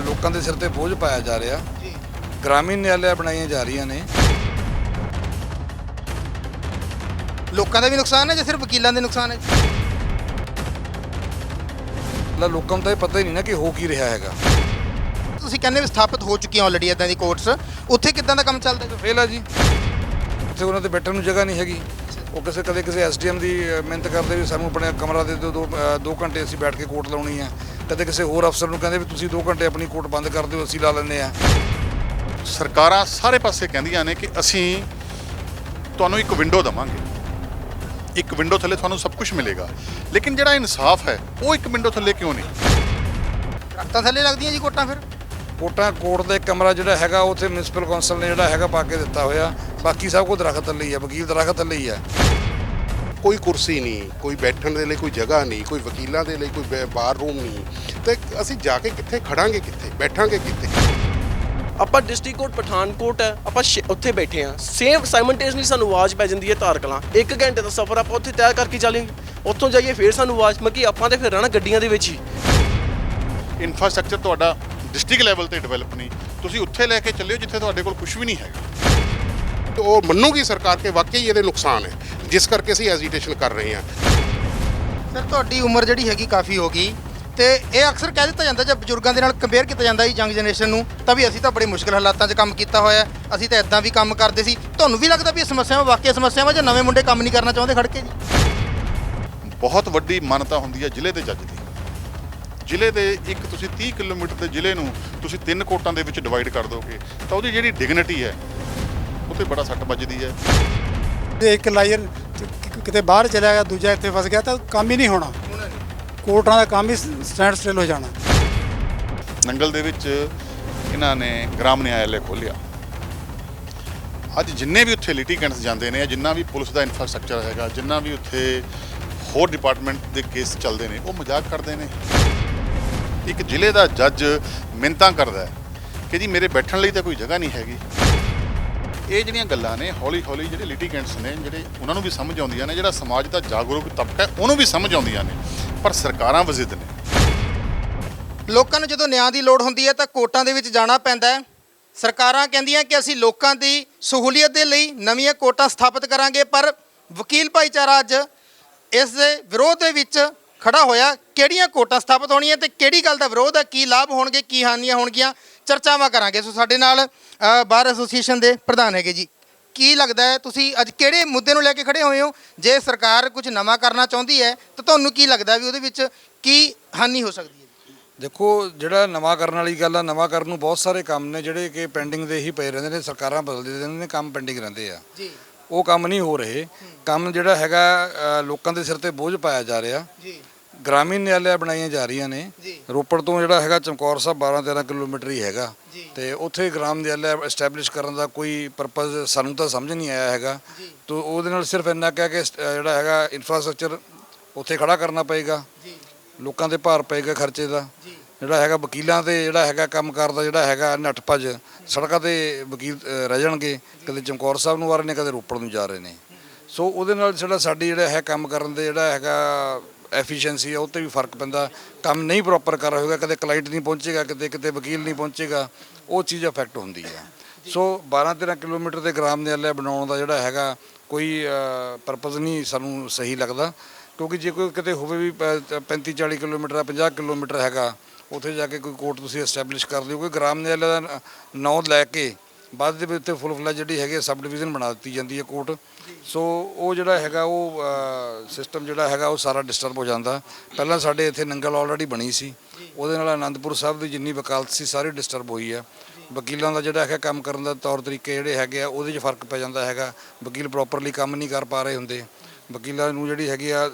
ਲੋਕਾਂ ਦੇ ਸਿਰ ਤੇ ਬੋਝ ਪਾਇਆ ਜਾ ਰਿਹਾ। ਜੀ। ਗ੍ਰਾਮੀਣ ਨਿਆਲਿਆ ਬਣਾਈਆਂ ਜਾ ਰਹੀਆਂ ਨੇ। ਲੋਕਾਂ ਦਾ ਵੀ ਨੁਕਸਾਨ ਹੈ ਜਾਂ ਸਿਰਫ ਵਕੀਲਾਂ ਦੇ ਨੁਕਸਾਨ ਹੈ? ਲਾ ਲੋਕਾਂ ਨੂੰ ਤਾਂ ਇਹ ਪਤਾ ਹੀ ਨਹੀਂ ਨਾ ਕਿ ਹੋ ਕੀ ਰਿਹਾ ਹੈਗਾ। ਤੁਸੀਂ ਕਹਿੰਦੇ ਵੀ ਸਥਾਪਿਤ ਹੋ ਚੁੱਕੀਆਂ ਆਲਰੇਡੀ ਇਦਾਂ ਦੀ ਕੋਰਟਸ ਉੱਥੇ ਕਿੱਦਾਂ ਦਾ ਕੰਮ ਚੱਲਦਾ ਫੇਲ ਆ ਜੀ। ਉੱਥੇ ਉਹਨਾਂ ਤੇ ਬੈਠਣ ਨੂੰ ਜਗ੍ਹਾ ਨਹੀਂ ਹੈਗੀ। ਉਹ ਕਿਸੇ ਕਦੇ ਕਿਸੇ ਐਸਡੀਐਮ ਦੀ ਮਿਹਨਤ ਕਰਦੇ ਵੀ ਸਾਨੂੰ ਆਪਣੇ ਕਮਰਾ ਦੇ ਦਿਓ ਦੋ ਦੋ ਘੰਟੇ ਅਸੀਂ ਬੈਠ ਕੇ ਕੋਰਟ ਲਾਉਣੀ ਆ ਕਦੇ ਕਿਸੇ ਹੋਰ ਅਫਸਰ ਨੂੰ ਕਹਿੰਦੇ ਵੀ ਤੁਸੀਂ 2 ਘੰਟੇ ਆਪਣੀ ਕੋਰਟ ਬੰਦ ਕਰ ਦਿਓ ਅਸੀਂ ਲਾ ਲੈਂਦੇ ਆ ਸਰਕਾਰਾਂ ਸਾਰੇ ਪਾਸੇ ਕਹਿੰਦੀਆਂ ਨੇ ਕਿ ਅਸੀਂ ਤੁਹਾਨੂੰ ਇੱਕ ਵਿੰਡੋ ਦਵਾਂਗੇ। ਇੱਕ ਵਿੰਡੋ ਥੱਲੇ ਤੁਹਾਨੂੰ ਸਭ ਕੁਝ ਮਿਲੇਗਾ। ਲੇਕਿਨ ਜਿਹੜਾ ਇਨਸਾਫ ਹੈ ਉਹ ਇੱਕ ਵਿੰਡੋ ਥੱਲੇ ਕਿਉਂ ਨਹੀਂ? ਦਰਖਤਾਂ ਥੱਲੇ ਲੱਗਦੀਆਂ ਜੀ ਕੋਟਾਂ ਫਿਰ? ਕੋਟਾਂ ਕੋਰਟ ਦਾ ਇੱਕ ਕਮਰਾ ਜਿਹੜਾ ਹੈਗਾ ਉੱਥੇ ਮਿਊਨਿਸਪਲ ਕੌਂਸਲ ਨੇ ਜਿਹੜਾ ਹੈਗਾ ਪਾ ਕੇ ਦਿੱਤਾ ਹੋਇਆ। ਬਾਕੀ ਸਭ ਕੁਝ ਦਰਖਤ ਥੱਲੇ ਹੀ ਆ ਵਕੀਲ ਦਰਖਤ ਥੱਲੇ ਹੀ ਆ। ਕੋਈ ਕੁਰਸੀ ਨਹੀਂ ਕੋਈ ਬੈਠਣ ਦੇ ਲਈ ਕੋਈ ਜਗ੍ਹਾ ਨਹੀਂ ਕੋਈ ਵਕੀਲਾਂ ਦੇ ਲਈ ਕੋਈ ਬੈ- ਬਾਰ ਰੂਮ ਨਹੀਂ। ਤੇ ਅਸੀਂ ਜਾ ਕੇ ਕਿੱਥੇ ਖੜਾਂਗੇ ਕਿੱਥੇ ਬੈਠਾਂਗੇ ਕਿੱਥੇ? ਆਪਾਂ ਡਿਸਟ੍ਰਿਕਟ ਕੋਰਟ ਪਠਾਨਕੋਟ ਹੈ ਆਪਾਂ ਸ਼ਿ- ਉੱਥੇ ਬੈਠੇ ਆ ਸੇਮ ਸਾਈਮਲਟੇਨਸਲੀ ਸਾਨੂੰ ਆਵਾਜ਼ ਪੈ ਜਾਂਦੀ ਹੈ ਧਾਰਕਲਾਂ। ਇੱਕ ਘੰਟੇ ਦਾ ਸਫ਼ਰ ਆਪਾਂ ਉੱਥੇ ਤੈਅ ਕਰਕੇ ਚੱਲਾਂਗੇ ਉੱਥੋਂ ਜਾਈਏ ਫੇਰ ਸਾਨੂੰ ਆਵਾਜ਼ ਮੱਕੀ ਆਪਾਂ ਤੇ ਫਿਰ ਰਹਿਣਾ ਗੱਡੀਆਂ ਦੇ ਵਿੱਚ ਹੀ। ਇਨਫਰਾਸਟ੍ਰਕਚਰ ਤੁਹਾਡਾ ਡਿਸਟ੍ਰਿਕਟ ਲੈਵਲ ਤੇ ਡਿਵੈਲਪ ਨਹੀਂ। ਤੁਸੀਂ ਉੱਥੇ ਲੈ ਕੇ ਚੱਲਿਓ ਜਿੱਥੇ ਤੁਹਾਡੇ ਕੋਲ ਕੁਝ ਵੀ ਨਹੀਂ ਹੈਗਾ। ਤੇ ਉਹ ਮੰਨੂਗੀ ਸਰਕਾਰ ਕਿ ਵਾਕਈ ਇਹਦੇ ਨੁਕਸਾਨ ਹੈ। ਜਿਸ ਕਰਕੇ ਅਸੀਂ ਐਜੀਟੇਸ਼ਨ ਕਰ ਰਹੇ ਹਾਂ। ਸਰ ਤੁਹਾਡੀ ਉਮਰ ਜਿਹੜੀ ਹੈਗੀ ਕਾਫੀ ਹੋ ਗਈ ਤੇ ਇਹ ਅਕਸਰ ਕਹਿ ਦਿੱਤਾ ਜਾਂਦਾ ਜਦ ਬਜ਼ੁਰਗਾਂ ਦੇ ਨਾਲ ਕੰਪੇਅਰ ਕੀਤਾ ਜਾਂਦਾ ਜੀ ਯੰਗ ਜਨਰੇਸ਼ਨ ਨੂੰ ਤਾਂ ਵੀ ਅਸੀਂ ਤਾਂ ਬੜੀ ਮੁਸ਼ਕਲ ਹਾਲਾਤਾਂ 'ਚ ਕੰਮ ਕੀਤਾ ਹੋਇਆ ਹੈ, ਅਸੀਂ ਤਾਂ ਇਦਾਂ ਵੀ ਕੰਮ ਕਰਦੇ ਸੀ। ਤੁਹਾਨੂੰ ਵੀ ਲੱਗਦਾ ਵੀ ਇਹ ਸਮੱਸਿਆਵਾਂ ਵਾਕਿਆ ਸਮੱਸਿਆਵਾਂ ਜਾਂ ਨਵੇਂ ਮੁੰਡੇ ਕੰਮ ਨਹੀਂ ਕਰਨਾ ਚਾਹੁੰਦੇ ਖੜ ਕੇ ਜੀ? ਬਹੁਤ ਵੱਡੀ ਮਾਨਤਾ ਹੁੰਦੀ ਹੈ ਜ਼ਿਲ੍ਹੇ ਦੇ ਜੱਜ ਦੀ। ਜ਼ਿਲ੍ਹੇ ਦੇ ਇੱਕ ਤੁਸੀਂ 30 ਕਿਲੋਮੀਟਰ ਦੇ ਜ਼ਿਲ੍ਹੇ ਨੂੰ ਤੁਸੀਂ ਤਿੰਨ ਕੋਟਾਂ ਦੇ ਵਿੱਚ ਡਿਵਾਈਡ ਕਰ ਦੋਗੇ ਤਾਂ ਉਹਦੀ ਜਿਹੜੀ ਡਿਗਨਿਟੀ ਹੈ ਤੇ ਬੜਾ ਸੱਟ ਵੱਜਦੀ ਹੈ। ਤੇ ਇੱਕ ਲਾਇਰ ਕਿਤੇ ਬਾਹਰ ਚਲਾ ਗਿਆ ਦੂਜਾ ਇੱਥੇ ਫਸ ਗਿਆ ਤਾਂ ਕੰਮ ਹੀ ਨਹੀਂ ਹੋਣਾ। ਕੋਰਟਾਂ ਦਾ ਕੰਮ ਹੀ ਸਟੈਂਡ ਸਟਿਲ ਹੋ ਜਾਣਾ। ਨੰਗਲ ਦੇ ਵਿੱਚ ਇਹਨਾਂ ਨੇ ਗ੍ਰਾਮ ਨਿਆਇਆਲੇ ਖੋਲ੍ਹਿਆ। ਅੱਜ ਜਿੰਨੇ ਵੀ ਉੱਥੇ ਲਿਟੀਗੈਂਟਸ ਜਾਂਦੇ ਨੇ ਜਿੰਨਾ ਵੀ ਪੁਲਿਸ ਦਾ ਇਨਫਰਾਸਟ੍ਰਕਚਰ ਹੈਗਾ ਜਿੰਨਾ ਵੀ ਉੱਥੇ ਹੋਰ ਡਿਪਾਰਟਮੈਂਟ ਦੇ ਕੇਸ ਚੱਲਦੇ ਨੇ ਉਹ ਮਜ਼ਾਕ ਕਰਦੇ ਨੇ। ਇੱਕ ਜ਼ਿਲ੍ਹੇ ਦਾ ਜੱਜ ਮਿੰਤਾਂ ਕਰਦਾ ਹੈ ਕਿ ਜੀ ਮੇਰੇ ਬੈਠਣ ਲਈ ਤਾਂ ਕੋਈ ਜਗ੍ਹਾ ਨਹੀਂ ਹੈਗੀ। ਇਹ ਜਿਹੜੀਆਂ ਗੱਲਾਂ ਨੇ ਹੌਲੀ ਹੌਲੀ ਜਿਹੜੇ ਲਿਟੀਗੈਂਟਸ ਨੇ, ਜਿਹੜੇ ਉਹਨਾਂ ਨੂੰ ਵੀ ਸਮਝ ਆਉਂਦੀਆਂ ਨੇ, ਜਿਹੜਾ ਸਮਾਜ ਦਾ ਜਾਗਰੂਕ ਤਬਕਾ ਹੈ, ਉਹਨੂੰ ਵੀ ਸਮਝ ਆਉਂਦੀਆਂ ਨੇ। ਪਰ ਸਰਕਾਰਾਂ ਵਜ਼ਿਦ ਨੇ। ਲੋਕਾਂ ਨੂੰ ਜਦੋਂ ਨਿਆਂ ਦੀ ਲੋੜ ਹੁੰਦੀ ਹੈ ਤਾਂ ਕੋਰਟਾਂ ਦੇ ਵਿੱਚ ਜਾਣਾ ਪੈਂਦਾ ਹੈ। ਸਰਕਾਰਾਂ ਕਹਿੰਦੀਆਂ ਕਿ ਅਸੀਂ ਲੋਕਾਂ ਦੀ ਸਹੂਲੀਅਤ ਦੇ ਲਈ ਨਵੀਆਂ ਕੋਰਟਾਂ ਸਥਾਪਿਤ ਕਰਾਂਗੇ, ਪਰ ਵਕੀਲ ਭਾਈਚਾਰਾ ਅੱਜ ਇਸ ਦੇ ਵਿਰੋਧ ਦੇ ਵਿੱਚ ਖੜਾ ਹੋਇਆ। ਕਿਹੜੀਆਂ ਕੋਰਟਾਂ ਸਥਾਪਿਤ ਹੋਣੀਆਂ ਤੇ ਕਿਹੜੀ ਗੱਲ ਦਾ ਵਿਰੋਧ ਹੈ? ਕੀ ਲਾਭ ਹੋਣਗੇ, ਕੀ ਹਾਨੀਆਂ ਹੋਣਗੀਆਂ? ਚਰਚਾਵਾਂ ਕਰਾਂਗੇ। ਸੋ ਸਾਡੇ ਨਾਲ ਅ, ਬਾਰ ਐਸੋਸੀਏਸ਼ਨ ਦੇ ਪ੍ਰਧਾਨ ਹੈਗੇ ਜੀ। ਕੀ ਲੱਗਦਾ ਹੈ ਤੁਸੀਂ ਅੱਜ ਕਿਹੜੇ ਮੁੱਦੇ ਨੂੰ ਲੈ ਕੇ ਖੜੇ ਹੋਏ ਹੋ? ਜੇ ਸਰਕਾਰ ਕੁਝ ਨਵਾਂ ਕਰਨਾ ਚਾਹੁੰਦੀ ਹੈ ਤਾਂ ਤੁਹਾਨੂੰ ਕੀ ਲੱਗਦਾ ਵੀ ਉਹਦੇ ਵਿੱਚ ਕੀ ਹਾਨੀ ਹੋ ਸਕਦੀ ਹੈ? ਦੇਖੋ ਜਿਹੜਾ ਨਵਾਂ ਕਰਨ ਵਾਲੀ ਗੱਲ ਆ ਨਵਾਂ ਕਰਨ ਨੂੰ ਬਹੁਤ ਸਾਰੇ ਕੰਮ ਨੇ ਜਿਹੜੇ ਕਿ ਪੈਂਡਿੰਗ ਦੇ ਹੀ ਪਏ ਰਹਿੰਦੇ ਨੇ ਸਰਕਾਰਾਂ ਬਦਲਦੇ ਰਹਿੰਦੇ ਨੇ ਕੰਮ ਪੈਂਡਿੰਗ ਰਹਿੰਦੇ ਆ। ਜੀ। ਉਹ ਕੰਮ ਨਹੀਂ ਹੋ ਰਹੇ। ਕੰਮ ਜਿਹੜਾ ਹੈਗਾ ਅ, ਲੋਕਾਂ ਦੇ ਸਿਰ ਤੇ ਬੋਝ ਪਾਇਆ ਜਾ ਰਿਹਾ। ਜੀ। ਗ੍ਰਾਮੀਣ ਨਿਆਲਿਆ ਬਣਾਈਆਂ ਜਾ ਰਹੀਆਂ ਨੇ। ਰੋਪੜ ਤੋਂ ਜਿਹੜਾ ਹੈਗਾ ਚਮਕੌਰ ਸਾਹਿਬ 12 13 ਕਿਲੋਮੀਟਰ ਹੀ ਹੈਗਾ। ਤੇ ਉੱਥੇ ਗ੍ਰਾਮ ਨਿਆਲਿਆ ਐਸਟੈਬਲਿਸ਼ ਕਰਨ ਦਾ ਕੋਈ ਪਰਪਸ ਸਾਨੂੰ ਤਾਂ ਸਮਝ ਨਹੀਂ ਆਇਆ ਹੈਗਾ। ਤੋ ਉਹਦੇ ਨਾਲ ਸਿਰਫ ਇੰਨਾ ਕਹਿ ਕੇ ਅ, ਜਿਹੜਾ ਹੈਗਾ ਇਨਫਰਾਸਟ੍ਰਕਚਰ ਉੱਥੇ ਖੜਾ ਕਰਨਾ ਪਏਗਾ। ਲੋਕਾਂ ਦੇ ਭਾਰ ਪਏਗਾ ਖਰਚੇ ਦਾ। ਜਿਹੜਾ ਹੈਗਾ ਵਕੀਲਾਂ ਤੇ ਜਿਹੜਾ ਹੈਗਾ ਕੰਮ ਕਰਦਾ ਜਿਹੜਾ ਹੈਗਾ ਨੱਠ ਭੱਜ ਸੜਕਾਂ ਤੇ ਵਕੀਲ ਰਹਿ ਜਾਣਗੇ। ਕਦੇ ਚਮਕੌਰ ਸਾਹਿਬ ਨੂੰ ਆ ਰਹੇ ਨੇ ਕਦੇ ਰੋਪੜ ਨੂੰ ਜਾ ਰਹੇ ਨੇ। ਸੋ ਉਹਦੇ ਨਾਲ ਜਿਹੜਾ ਸਾਡੀ ਜਿਹੜਾ ਹੈ ਕੰਮ ਕਰਨ ਦੇ ਜਿਹੜਾ ਹੈਗਾ ਐਫੀਸ਼ੀਐਂਸੀ ਆ ਉਹ ਤੇ ਵੀ ਫ਼ਰਕ ਪੈਂਦਾ। ਕੰਮ ਨਹੀਂ ਪ੍ਰੋਪਰ ਕਰ ਰਿਹਾ ਹੋਗਾ, ਕਦੇ ਕਲਾਇੰਟ ਨਹੀਂ ਪਹੁੰਚੇਗਾ ਕਿਤੇ ਕਿਤੇ ਵਕੀਲ ਨਹੀਂ ਪਹੁੰਚੇਗਾ, ਉਹ ਚੀਜ਼ ਅਫੈਕਟ ਹੁੰਦੀ ਹੈ ਸੋ 12 13 ਕਿਲੋਮੀਟਰ ਦੇ ਗ੍ਰਾਮ ਨਿਆਲਿਆ ਬਣਾਉਣ ਦਾ ਜਿਹੜਾ ਹੈਗਾ, ਕੋਈ ਪਰਪਸ ਨਹੀਂ ਸਾਨੂੰ ਸਹੀ ਲੱਗਦਾ। ਕਿਉਂਕਿ ਜੇ ਕੋਈ ਕਿਤੇ ਹੋਵੇ ਵੀ 35 40 ਕਿਲੋਮੀਟਰ 50 ਕਿਲੋਮੀਟਰ ਹੈਗਾ, ਉੱਥੇ ਜਾ ਕੇ ਕੋਈ ਕੋਰਟ ਤੁਸੀਂ ਐਸਟੈਬਲਿਸ਼ ਕਰ ਦਿਓ, ਕੋਈ ਗ੍ਰਾਮ ਨਿਆਲਿਆ ਦਾ ਨਾਂ ਲੈ ਕੇ ਬਾਅਦ ਦੇ ਵਿੱਚ ਉੱਤੇ ਫੁੱਲ ਫਲੈਜ ਜਿਹੜੀ ਹੈਗੀ ਸਬ ਡਿਵੀਜ਼ਨ ਬਣਾ ਦਿੱਤੀ ਜਾਂਦੀ ਹੈ ਕੋਰਟ। ਸੋ ਉਹ ਜਿਹੜਾ ਹੈਗਾ, ਉਹ ਸਿਸਟਮ ਜਿਹੜਾ ਹੈਗਾ, ਉਹ ਸਾਰਾ ਡਿਸਟਰਬ ਹੋ ਜਾਂਦਾ। ਪਹਿਲਾਂ ਸਾਡੇ ਇੱਥੇ ਨੰਗਲ ਆਲਰੇਡੀ ਬਣੀ ਸੀ। ਉਹਦੇ ਨਾਲ ਆਨੰਦਪੁਰ ਸਾਹਿਬ ਦੀ ਜਿੰਨੀ ਵਕਾਲਤ ਸੀ, ਸਾਰੀ ਡਿਸਟਰਬ ਹੋਈ ਹੈ ਵਕੀਲਾਂ ਦਾ ਜਿਹੜਾ ਹੈਗਾ, ਕੰਮ ਕਰਨ ਦਾ ਤੌਰ ਤਰੀਕੇ ਜਿਹੜੇ ਹੈਗੇ ਆ, ਉਹਦੇ 'ਚ ਫ਼ਰਕ ਪੈ ਜਾਂਦਾ ਹੈਗਾ। ਵਕੀਲ ਪ੍ਰੋਪਰਲੀ ਕੰਮ ਨਹੀਂ ਕਰ ਪਾ ਰਹੇ ਹੁੰਦੇ। ਵਕੀਲਾਂ ਨੂੰ ਜਿਹੜੀ ਹੈਗੀ ਆ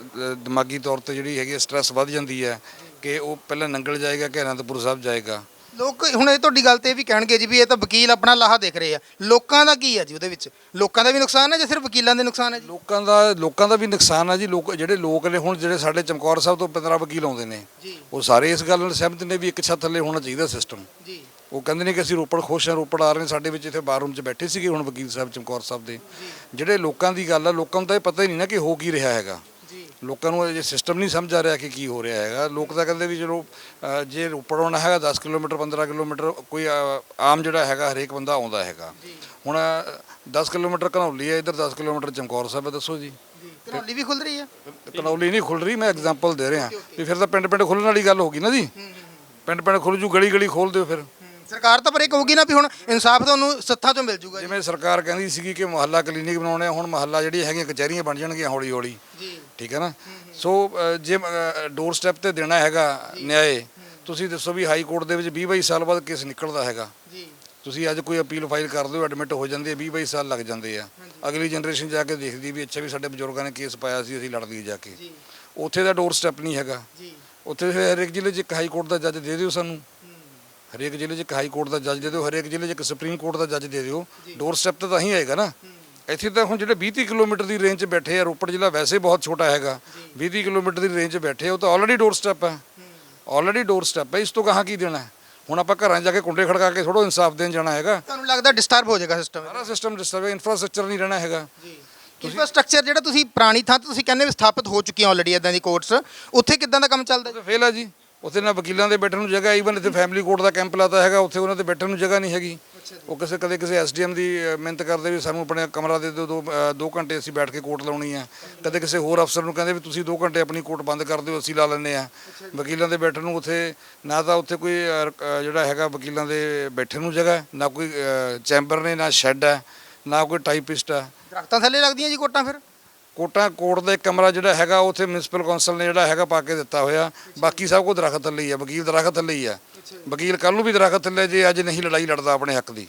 ਦਿਮਾਗੀ ਤੌਰ ਤੇ ਜਿਹੜੀ ਹੈਗੀ ਸਟ੍ਰੈਸ ਵੱਧ ਜਾਂਦੀ ਹੈ ਕਿ ਉਹ ਪਹਿਲਾਂ ਨੰਗਲ ਜਾਏਗਾ ਕਿ ਅਨੰਦਪੁਰ ਸਾਹਿਬ ਜਾਏਗਾ। ਲੋਕ ਹੁਣ ਇਹ ਤੁਹਾਡੀ ਗੱਲ ਤੇ ਇਹ ਵੀ ਕਹਿਣਗੇ ਜੀ ਵੀ ਇਹ ਤਾਂ ਵਕੀਲ ਆਪਣਾ ਲਾਹਾ ਦੇਖ ਰਹੇ ਆ। ਲੋਕਾਂ ਦਾ ਕੀ ਹੈ ਜੀ ਉਹਦੇ ਵਿੱਚ? ਲੋਕਾਂ ਦਾ ਵੀ ਨੁਕਸਾਨ ਹੈ ਜਾਂ ਸਿਰਫ ਵਕੀਲਾਂ ਦੇ ਨੁਕਸਾਨ ਹੈ ਜੀ? ਲੋਕਾਂ ਦਾ ਲੋਕਾਂ ਦਾ ਵੀ ਨੁਕਸਾਨ ਆ ਜੀ। ਲੋਕ ਜਿਹੜੇ ਲੋਕ ਨੇ ਹੁਣ ਜਿਹੜੇ ਸਾਡੇ ਚਮਕੌਰ ਸਾਹਿਬ ਤੋਂ 15 ਵਕੀਲ ਆਉਂਦੇ ਨੇ ਉਹ ਸਾਰੇ ਇਸ ਗੱਲ ਨਾਲ ਸਹਿਮਤ ਨੇ ਵੀ ਇੱਕ ਛੱਤ ਥੱਲੇ ਹੋਣਾ ਚਾਹੀਦਾ ਸਿਸਟਮ ਜੀ। ਉਹ ਕਹਿੰਦੇ ਨੇ ਕਿ ਅਸੀਂ ਰੋਪੜ ਖੁਸ਼ ਹਾਂ ਰੋਪੜ ਆ ਰਹੇ ਨੇ। ਸਾਡੇ ਵਿੱਚ ਇੱਥੇ ਬਾਰੂਮ 'ਚ ਬੈਠੇ ਸੀਗੇ ਹੁਣ ਵਕੀਲ ਸਾਹਿਬ ਚਮਕੌਰ ਸਾਹਿਬ ਦੇ। ਜਿਹੜੇ ਲੋਕਾਂ ਦੀ ਗੱਲ ਆ ਲੋਕਾਂ ਨੂੰ ਤਾਂ ਇਹ ਪਤਾ ਹੀ ਨਹੀਂ ਨਾ ਕਿ ਹੋ ਕੀ ਰਿਹਾ ਹੈਗਾ। ਲੋਕਾਂ ਨੂੰ ਇਹ ਸਿਸਟਮ ਨਹੀਂ ਸਮਝ ਆ ਰਿਹਾ ਕਿ ਕੀ ਹੋ ਰਿਹਾ ਹੈਗਾ ਲੋਕ ਤਾਂ ਕਹਿੰਦੇ ਵੀ ਚਲੋ ਜੇ ਰੋਪੜ ਆਉਣਾ ਹੈਗਾ 10 ਕਿਲੋਮੀਟਰ 15 ਕਿਲੋਮੀਟਰ ਕੋਈ ਆਮ ਜਿਹੜਾ ਹੈਗਾ ਹਰੇਕ ਬੰਦਾ ਆਉਂਦਾ ਹੈਗਾ। ਹੁਣ ਅ, 10 ਕਿਲੋਮੀਟਰ ਘਨੌਲੀ ਹੈ ਇੱਧਰ 10 ਕਿਲੋਮੀਟਰ ਚਮਕੌਰ ਸਾਹਿਬ ਹੈ ਦੱਸੋ ਜੀ। ਘਨੌਲੀ ਵੀ ਖੁੱਲ ਰਹੀ ਹੈ? ਕਨੌਲੀ ਨਹੀਂ ਖੁੱਲ ਰਹੀ ਮੈਂ ਐਗਜ਼ਾਮਪਲ ਦੇ ਰਿਹਾ। ਵੀ ਫਿਰ ਤਾਂ ਪਿੰਡ ਪਿੰਡ ਖੁੱਲਣ ਵਾਲੀ ਗੱਲ ਹੋ ਗਈ ਨਾ ਜੀ। ਪਿੰਡ ਪਿੰਡ ਖੁੱਲ ਜੂ ਗਲੀ ਗਲੀ ਖੋਲ ਦਿਓ ਫਿਰ। ਸਰਕਾਰ ਤਾਂ ਪਰ ਇਹ ਕਹੂਗੀ ਨਾ ਵੀ ਹੁਣ ਇਨਸਾਫ ਤੁਹਾਨੂੰ ਸੱਥਾਂ ਤੋਂ ਮਿਲ ਜੂਗਾ ਜਿਵੇਂ ਸਰਕਾਰ ਕਹਿੰਦੀ ਸੀਗੀ ਕਿ ਮੁਹੱਲਾ ਕਲੀਨਿਕ ਬਣਾਉਣੇ ਆ ਹੁਣ ਮੁਹੱਲਾ ਜਿਹੜੀ ਹੈਗੀਆਂ ਕਚਹਿਰੀਆਂ ਬਣ ਜਾਣਗੀਆਂ ਹੌਲੀ ਹੌਲੀ ਜੀ। ਠੀਕ ਹੈ ਨਾ? ਸੋ ਅ, ਜੇ ਡੋਰ ਸਟੈਪ ਤੇ ਦੇਣਾ ਹੈਗਾ ਨਿਆਂ ਤੁਸੀਂ ਦੱਸੋ ਵੀ ਹਾਈ ਕੋਰਟ ਦੇ ਵਿੱਚ 20 22 ਸਾਲ ਬਾਅਦ ਕੇਸ ਨਿਕਲਦਾ ਹੈਗਾ। ਜੀ। ਤੁਸੀਂ ਅੱਜ ਕੋਈ ਅਪੀਲ ਫਾਈਲ ਕਰ ਦਿਓ ਐਡਮਿਟ ਹੋ ਜਾਂਦੇ ਆ 20 22 ਸਾਲ ਲੱਗ ਜਾਂਦੇ ਆ। ਅਗਲੀ ਜਨਰੇਸ਼ਨ ਜਾ ਕੇ ਦੇਖਦੀ ਵੀ ਅੱਛਾ ਵੀ ਸਾਡੇ ਬਜ਼ੁਰਗਾਂ ਨੇ ਕੇਸ ਪਾਇਆ ਸੀ ਅਸੀਂ ਲੜ ਜਾ ਕੇ। ਜੀ। ਉੱਥੇ ਦਾ ਡੋਰ ਸਟੈਪ ਨਹੀਂ ਹੈਗਾ। ਜੀ। ਉੱਥੇ ਫਿਰ ਹਰੇਕ ਜ਼ਿਲ੍ਹੇ 'ਚ ਇੱਕ ਹਾਈ ਕੋਰਟ ਦਾ ਜੱਜ ਦੇ ਦਿਓ ਸਾਨੂੰ। ਹਰੇਕ ਜ਼ਿਲ੍ਹੇ 'ਚ ਇੱਕ ਹਾਈ ਕੋਰਟ ਦਾ ਜੱਜ ਦੇ ਦਿਓ ਹਰੇਕ ਜ਼ਿਲ੍ਹੇ 'ਚ ਇੱਕ ਸੁਪਰੀਮ ਕੋਰਟ ਦਾ ਜੱਜ ਦੇ ਦਿਓ। ਡੋਰ ਸਟੈਪ ਤੇ ਤਾਂ ਹੀ ਆਏਗਾ ਨਾ। ਇੱਥੇ ਤਾਂ ਹੁਣ ਜਿਹੜੇ 20 30 ਕਿਲੋਮੀਟਰ ਦੀ ਰੇਂਜ 'ਚ ਬੈਠੇ ਆ ਰੋਪੜ ਜ਼ਿਲ੍ਹਾ ਵੈਸੇ ਬਹੁਤ ਛੋਟਾ ਹੈਗਾ। 20 30 ਕਿਲੋਮੀਟਰ ਦੀ ਰੇਂਜ 'ਚ ਬੈਠੇ ਉਹ ਤਾਂ ਆਲਰੇਡੀ ਡੋਰ ਸਟੈਪ ਹੈ। ਆਲਰੇਡੀ ਡੋਰ ਸਟੈਪ ਹੈ ਇਸ ਤੋਂ ਕਹਾਂ ਕੀ ਦੇਣਾ? ਹੈ? ਹੁਣ ਆਪਾਂ ਘਰਾਂ ਜਾ ਕੇ ਕੁੰਡੇ ਖੜਕਾ ਕੇ ਥੋੜੋ ਇਨਸਾਫ ਦੇਣ ਜਾਣਾ ਹੈਗਾ। ਤੁਹਾਨੂੰ ਲੱਗਦਾ ਡਿਸਟਰਬ ਹੋ ਜਾਏਗਾ ਸਿਸਟਮ ਸਾਰਾ ਸਿਸਟਮ ਡਿਸਟਰਬ ਇਨਫਰਾਸਟ੍ਰਕਚਰ ਨਹੀਂ ਰਹਿਣਾ ਹੈਗਾ। ਇਨਫਰਾਸਟ੍ਰਕਚਰ ਜਿਹੜਾ ਤੁਸੀਂ ਪੁਰਾਣੀ ਥਾਂ ਤੇ ਤੁਸੀਂ ਕਹਿੰਦੇ ਵੀ ਸਥਾਪਿਤ ਹੋ ਚੁੱਕੀਆਂ ਆਲਰੇਡੀ ਇਦਾਂ ਦੀ ਕੋਰਟਸ ਉੱਥੇ ਕਿਦਾਂ ਦਾ ਕੰਮ ਚੱਲਦਾ? ਫੇਲ ਆ ਜੀ। ਉੱਥੇ ਨਾ ਵਕੀਲਾਂ ਦੇ ਬੈਠਣ ਨੂੰ ਜਗ੍ਹਾ ਈਵਨ ਇੱਥੇ ਫੈਮਿਲੀ ਕੋਰਟ ਦਾ ਕੈਂਪ ਲਾਤਾ ਹੈਗਾ, ਉੱਥੇ ਉਹਨਾਂ ਦੇ ਬੈਠਣ ਨੂੰ ਜਗ੍ਹਾ ਨਹੀਂ ਹੈਗੀ। ਉਹ ਕਿਸੇ, ਕਦੇ ਕਿਸੇ ਐਸਡੀਐਮ ਦੀ ਮਿਹਨਤ ਕਰਦੇ ਵੀ ਸਾਨੂੰ ਆਪਣੇ ਕਮਰਾ ਦੇ ਦਿਓ, ਦੋ ਦੋ ਘੰਟੇ ਅਸੀਂ ਬੈਠ ਕੇ ਕੋਰਟ ਲਾਉਣੀ ਆ। ਕਦੇ ਕਿਸੇ ਹੋਰ ਅਫਸਰ ਨੂੰ ਕਹਿੰਦੇ ਵੀ ਤੁਸੀਂ ਦੋ ਘੰਟੇ ਆਪਣੀ ਕੋਰਟ ਬੰਦ ਕਰ ਦਿਓ, ਅਸੀਂ ਲਾ ਲੈਂਦੇ ਆ। ਵਕੀਲਾਂ ਦੇ ਬੈਠਣ ਨੂੰ ਉੱਥੇ, ਨਾ ਤਾਂ ਉੱਥੇ ਕੋਈ ਜਿਹੜਾ ਹੈਗਾ ਵਕੀਲਾਂ ਦੇ ਬੈਠਣ ਨੂੰ ਜਗ੍ਹਾ, ਨਾ ਕੋਈ ਚੈਂਬਰ ਨੇ, ਨਾ ਸ਼ੈੱਡ ਹੈ ਨਾ ਕੋਈ ਟਾਈਪਿਸਟ ਹੈ ਦਰਖਤਾਂ ਥੱਲੇ ਲੱਗਦੀਆਂ ਜੀ ਕੋਟਾਂ ਫਿਰ? ਕੋਟਾਂ ਕੋਟ ਦਾ ਇੱਕ ਕਮਰਾ ਜਿਹੜਾ ਹੈਗਾ, ਉੱਥੇ ਮਿਊਨਿਸਪਲ ਕੌਂਸਲ ਨੇ ਜਿਹੜਾ ਹੈਗਾ ਪਾ ਕੇ ਦਿੱਤਾ ਹੋਇਆ। ਬਾਕੀ ਸਭ ਕੁਝ ਦਰਖਤ ਥੱਲੇ ਹੀ ਆ, ਵਕੀਲ ਦਰਖਤ ਥੱਲੇ ਹੀ ਆ। ਵਕੀਲ ਕੱਲ ਨੂੰ ਵੀ ਦਰਖਤ ਥੱਲੇ, ਜੇ ਅੱਜ ਨਹੀਂ ਲੜਾਈ ਲੜਦਾ ਆਪਣੇ ਹੱਕ ਦੀ।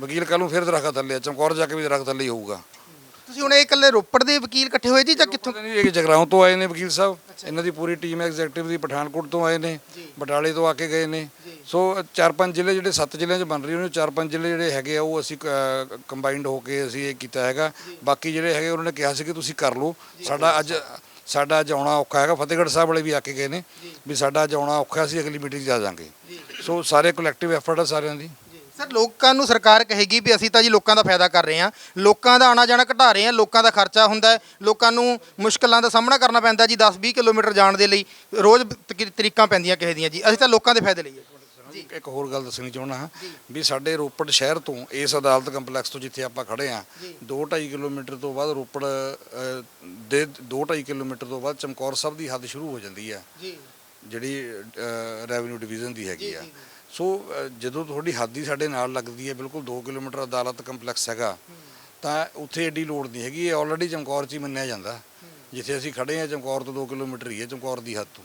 ਵਕੀਲ ਕੱਲ ਨੂੰ ਫਿਰ ਦਰਖਤ ਥੱਲੇ ਆ, ਚਮਕੌਰ ਜਾ ਕੇ ਵੀ ਦਰਖਤ ਥੱਲੇ ਹੀ ਹੋਊਗਾ। ਤੁਸੀਂ ਹੁਣ ਇਹ ਇਕੱਲੇ ਰੋਪੜ ਦੇ ਵਕੀਲ ਇਕੱਠੇ ਹੋਏ ਜੀ ਜਾਂ ਕਿੱਥੋਂ? ਪਤਾ ਨਹੀਂ ਇਹ ਜਗਰਾਉਂ ਤੋਂ ਆਏ ਨੇ ਵਕੀਲ ਸਾਹਿਬ। ਇਹਨਾਂ ਦੀ ਪੂਰੀ ਟੀਮ ਐਗਜ਼ੈਕਟਿਵ ਦੀ ਪਠਾਨਕੋਟ ਤੋਂ ਆਏ ਨੇ ਬਟਾਲੇ ਤੋਂ ਆ ਕੇ ਗਏ ਨੇ। ਸੋ ਚਾਰ ਪੰਜ ਜ਼ਿਲ੍ਹੇ ਜਿਹੜੇ ਸੱਤ ਜ਼ਿਲ੍ਹਿਆਂ 'ਚ ਬਣ ਰਹੀ ਉਹਨੇ ਚਾਰ ਪੰਜ ਜ਼ਿਲ੍ਹੇ ਜਿਹੜੇ ਹੈਗੇ ਆ ਉਹ ਅਸੀਂ ਕੰਬਾਈਨਡ ਹੋ ਕੇ ਅਸੀਂ ਇਹ ਕੀਤਾ ਹੈਗਾ। ਬਾਕੀ ਜਿਹੜੇ ਹੈਗੇ ਉਹਨਾਂ ਨੇ ਕਿਹਾ ਸੀ ਕਿ ਤੁਸੀਂ ਕਰ ਲਓ। ਸਾਡਾ ਅੱਜ ਸਾਡਾ ਅੱਜ ਆਉਣਾ ਔਖਾ ਹੈਗਾ। ਫਤਿਹਗੜ੍ਹ ਸਾਹਿਬ ਵਾਲੇ ਵੀ ਆ ਕੇ ਗਏ ਨੇ ਵੀ ਸਾਡਾ ਅੱਜ ਆਉਣਾ ਔਖਾ ਸੀ ਅਗਲੀ ਮੀਟਿੰਗ 'ਚ ਆ ਜਾਾਂਗੇ ਸੋ ਸਾਰੇ ਕਲੈਕਟਿਵ ਐਫਰਟ ਆ ਸਾਰਿਆਂ ਦੀ। ਸਰ ਲੋਕਾਂ ਨੂੰ ਸਰਕਾਰ ਕਹੇਗੀ ਵੀ ਅਸੀਂ ਤਾਂ ਜੀ ਲੋਕਾਂ ਦਾ ਫਾਇਦਾ ਕਰ ਰਹੇ ਹਾਂ। ਲੋਕਾਂ ਦਾ ਆਣਾ ਜਾਣਾ ਘਟਾ ਰਹੇ ਹਾਂ ਲੋਕਾਂ ਦਾ ਖਰਚਾ ਹੁੰਦਾ ਹੈ। ਲੋਕਾਂ ਨੂੰ ਮੁਸ਼ਕਲਾਂ ਦਾ ਸਾਹਮਣਾ ਕਰਨਾ ਪੈਂਦਾ ਜੀ 10 20 ਕਿਲੋਮੀਟਰ ਜਾਣ ਦੇ ਲਈ। ਰੋਜ਼ ਤਕ- ਤਰੀਕਾਂ ਪੈਂਦੀਆਂ ਕਿਸੇ ਦੀਆਂ ਜੀ। ਅਸੀਂ ਤਾਂ ਲੋਕਾਂ ਦੇ ਫਾਇਦੇ ਲਈ ਹੈ। ਇੱਕ ਹੋਰ ਗੱਲ ਦੱਸਣੀ ਚਾਹੁੰਦਾ ਹਾਂ ਵੀ ਸਾਡੇ ਰੋਪੜ ਸ਼ਹਿਰ ਤੋਂ ਇਸ ਅਦਾਲਤ ਕੰਪਲੈਕਸ ਤੋਂ ਜਿੱਥੇ ਆਪਾਂ ਖੜੇ ਆ 2.5 ਕਿਲੋਮੀਟਰ ਤੋਂ ਬਾਅਦ ਰੋਪੜ ਅ, ਦੇ 2.5 ਕਿਲੋਮੀਟਰ ਤੋਂ ਬਾਅਦ ਚਮਕੌਰ ਸਾਹਿਬ ਦੀ ਹੱਦ ਸ਼ੁਰੂ ਹੋ ਜਾਂਦੀ ਹੈ। ਜੀ। ਜਿਹੜੀ ਰੈਵਨਿਊ ਡਿਵੀਜ਼ਨ ਦੀ ਹੈਗੀ ਆ। ਸੋ ਜਦੋਂ ਤੁਹਾਡੀ ਹੱਦ ਹੀ ਸਾਡੇ ਨਾਲ ਲੱਗਦੀ ਹੈ, ਬਿਲਕੁਲ 2 ਕਿਲੋਮੀਟਰ ਅਦਾਲਤ ਕੰਪਲੈਕਸ ਹੈਗਾ, ਤਾਂ ਉੱਥੇ ਐਡੀ ਲੋੜ ਨਹੀਂ ਹੈਗੀ, ਇਹ ਆਲਰੇਡੀ ਚਮਕੌਰ 'ਚ ਹੀ ਮੰਨਿਆ ਜਾਂਦਾ। ਜਿੱਥੇ ਅਸੀਂ ਖੜੇ ਆ ਚਮਕੌਰ ਤੋਂ 2 ਕਿਲੋਮੀਟਰ ਹੀ ਹੈ, ਚਮਕੌਰ ਦੀ ਹੱਦ ਤੋਂ।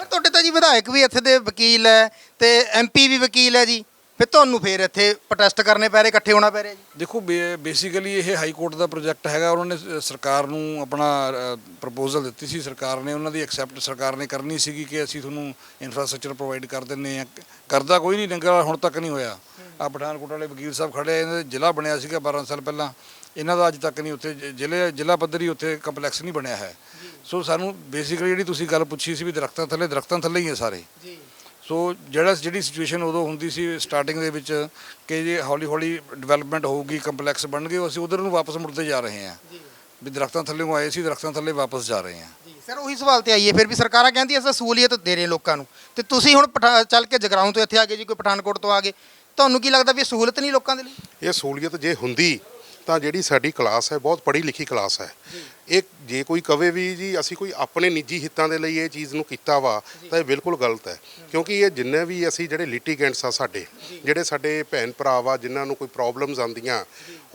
ਪਰ ਤੁਹਾਡੇ ਤਾਂ ਜੀ ਵਿਧਾਇਕ ਵੀ ਇੱਥੇ ਦੇ ਵਕੀਲ ਹੈ ਤੇ ਐਮਪੀ ਵੀ ਵਕੀਲ ਹੈ ਜੀ। ਫਿਰ ਤੁਹਾਨੂੰ ਫੇਰ ਇੱਥੇ ਪ੍ਰੋਟੈਸਟ ਕਰਨੇ ਪੈ ਰਹੇ ਇਕੱਠੇ ਹੋਣਾ ਪੈ ਰਿਹਾ ਜੀ? ਦੇਖੋ ਬੇਸਿਕਲੀ ਇਹ ਹਾਈ ਕੋਰਟ ਦਾ ਪ੍ਰੋਜੈਕਟ ਹੈਗਾ। ਉਹਨਾਂ ਨੇ ਸ- ਸਰਕਾਰ ਨੂੰ ਆਪਣਾ ਪ੍ਰਪੋਜ਼ਲ ਦਿੱਤੀ ਸੀ। ਸਰਕਾਰ ਨੇ ਉਹਨਾਂ ਦੀ ਐਕਸੈਪਟ ਸਰਕਾਰ ਨੇ ਕਰਨੀ ਸੀਗੀ ਕਿ ਅਸੀਂ ਤੁਹਾਨੂੰ ਇਨਫਰਾਸਟ੍ਰਕਚਰ ਪ੍ਰੋਵਾਈਡ ਕਰ ਦਿੰਨੇ ਆ ਕਰਦਾ ਕੋਈ ਨਹੀਂ ਡੰਗਰ ਹੁਣ ਤੱਕ ਨਹੀਂ ਹੋਇਆ। ਆ ਪਠਾਨਕੋਟ ਵਾਲੇ ਵਕੀਲ ਸਾਹਿਬ ਖੜੇ ਆ, ਇਹਨਾਂ ਦਾ ਜ਼ਿਲ੍ਹਾ ਬਣਿਆ ਸੀਗਾ 12 ਸਾਲ ਪਹਿਲਾਂ। ਇਹਨਾਂ ਦਾ ਅੱਜ ਤੱਕ ਨਹੀਂ ਉੱਥੇ ਜ- ਜ਼ਿਲ੍ਹੇ ਜ਼ਿਲ੍ਹਾ ਪੱਧਰੀ ਉੱਥੇ ਕੰਪਲੈਕਸ ਨਹੀਂ ਬਣਿਆ ਹੈ। ਸੋ ਸਾਨੂੰ ਬੇਸਿਕਲੀ ਜਿਹੜੀ ਤੁਸੀਂ ਗੱਲ ਪੁੱਛੀ ਸੀ ਵੀ ਦਰਖਤਾਂ ਥੱਲੇ ਦਰਖਤਾਂ ਥੱਲੇ ਹੀ ਆ ਸਾਰੇ। ਜੀ। ਸੋ ਜਿਹੜਾ ਜਿਹੜੀ ਸਿਚੁਏਸ਼ਨ ਉਦੋਂ ਹੁੰਦੀ ਸੀ ਸਟਾਰਟਿੰਗ ਦੇ ਵਿੱਚ ਕਿ ਜੇ ਹੌਲੀ ਹੌਲੀ ਡਿਵੈਲਪਮੈਂਟ ਹੋਊਗੀ ਕੰਪਲੈਕਸ ਬਣਨਗੇ ਅਸੀਂ ਉਧਰ ਨੂੰ ਵਾਪਸ ਮੁੜਦੇ ਜਾ ਰਹੇ ਹਾਂ। ਵੀ ਦਰਖਤਾਂ ਥੱਲੇ ਆਏ ਸੀ ਦਰਖਤਾਂ ਥੱਲੇ ਵਾਪਸ ਜਾ ਰਹੇ ਹਾਂ। ਜੀ ਸਰ ਉਹੀ ਸਵਾਲ ਤੇ ਆਈਏ ਫਿਰ ਵੀ ਸਰਕਾਰਾਂ ਕਹਿੰਦੀਆਂ ਅਸੀਂ ਸਹੂਲੀਅਤ ਦੇ ਰਹੇ ਲੋਕਾਂ ਨੂੰ। ਤੇ ਤੁਸੀਂ ਹੁਣ ਪਠਾ- ਚੱਲ ਕੇ ਜਗਰਾਉਂ ਤੋਂ ਇੱਥੇ ਆ ਗਏ ਜੀ ਕੋਈ ਪਠਾਨਕੋਟ ਤੋਂ ਆ ਗਏ। ਤੁਹਾਨੂੰ ਕੀ ਲੱਗਦਾ ਵੀ ਇਹ ਸਹੂਲਤ ਨਹੀਂ ਲੋਕਾਂ ਦੇ ਲਈ? ਇਹ ਸਹੂਲੀਅਤ ਜੇ ਹੁੰਦੀ ਤਾਂ ਜਿਹੜੀ ਸਾਡੀ ਕਲਾਸ ਹੈ ਬਹੁਤ ਪੜ੍ਹੀ ਲਿਖੀ ਕਲਾਸ ਹੈ। ਇਹ ਜੇ ਕੋਈ ਕਵੇ ਵੀ ਜੀ ਅਸੀਂ ਕੋਈ ਆਪਣੇ ਨਿੱਜੀ ਹਿੱਤਾਂ ਦੇ ਲਈ ਇਹ ਚੀਜ਼ ਨੂੰ ਕੀਤਾ ਵਾ ਤਾਂ ਇਹ ਬਿਲਕੁਲ ਗਲਤ ਹੈ। ਕਿਉਂਕਿ ਇਹ ਜਿੰਨੇ ਵੀ ਅਸੀਂ ਜਿਹੜੇ ਲਿਟੀਗੈਂਟਸ ਆ ਸਾਡੇ ਜਿਹੜੇ ਸਾਡੇ ਭੈਣ ਭਰਾ ਵਾ ਜਿਨ੍ਹਾਂ ਨੂੰ ਕੋਈ ਪ੍ਰੋਬਲਮਸ ਆਉਂਦੀਆਂ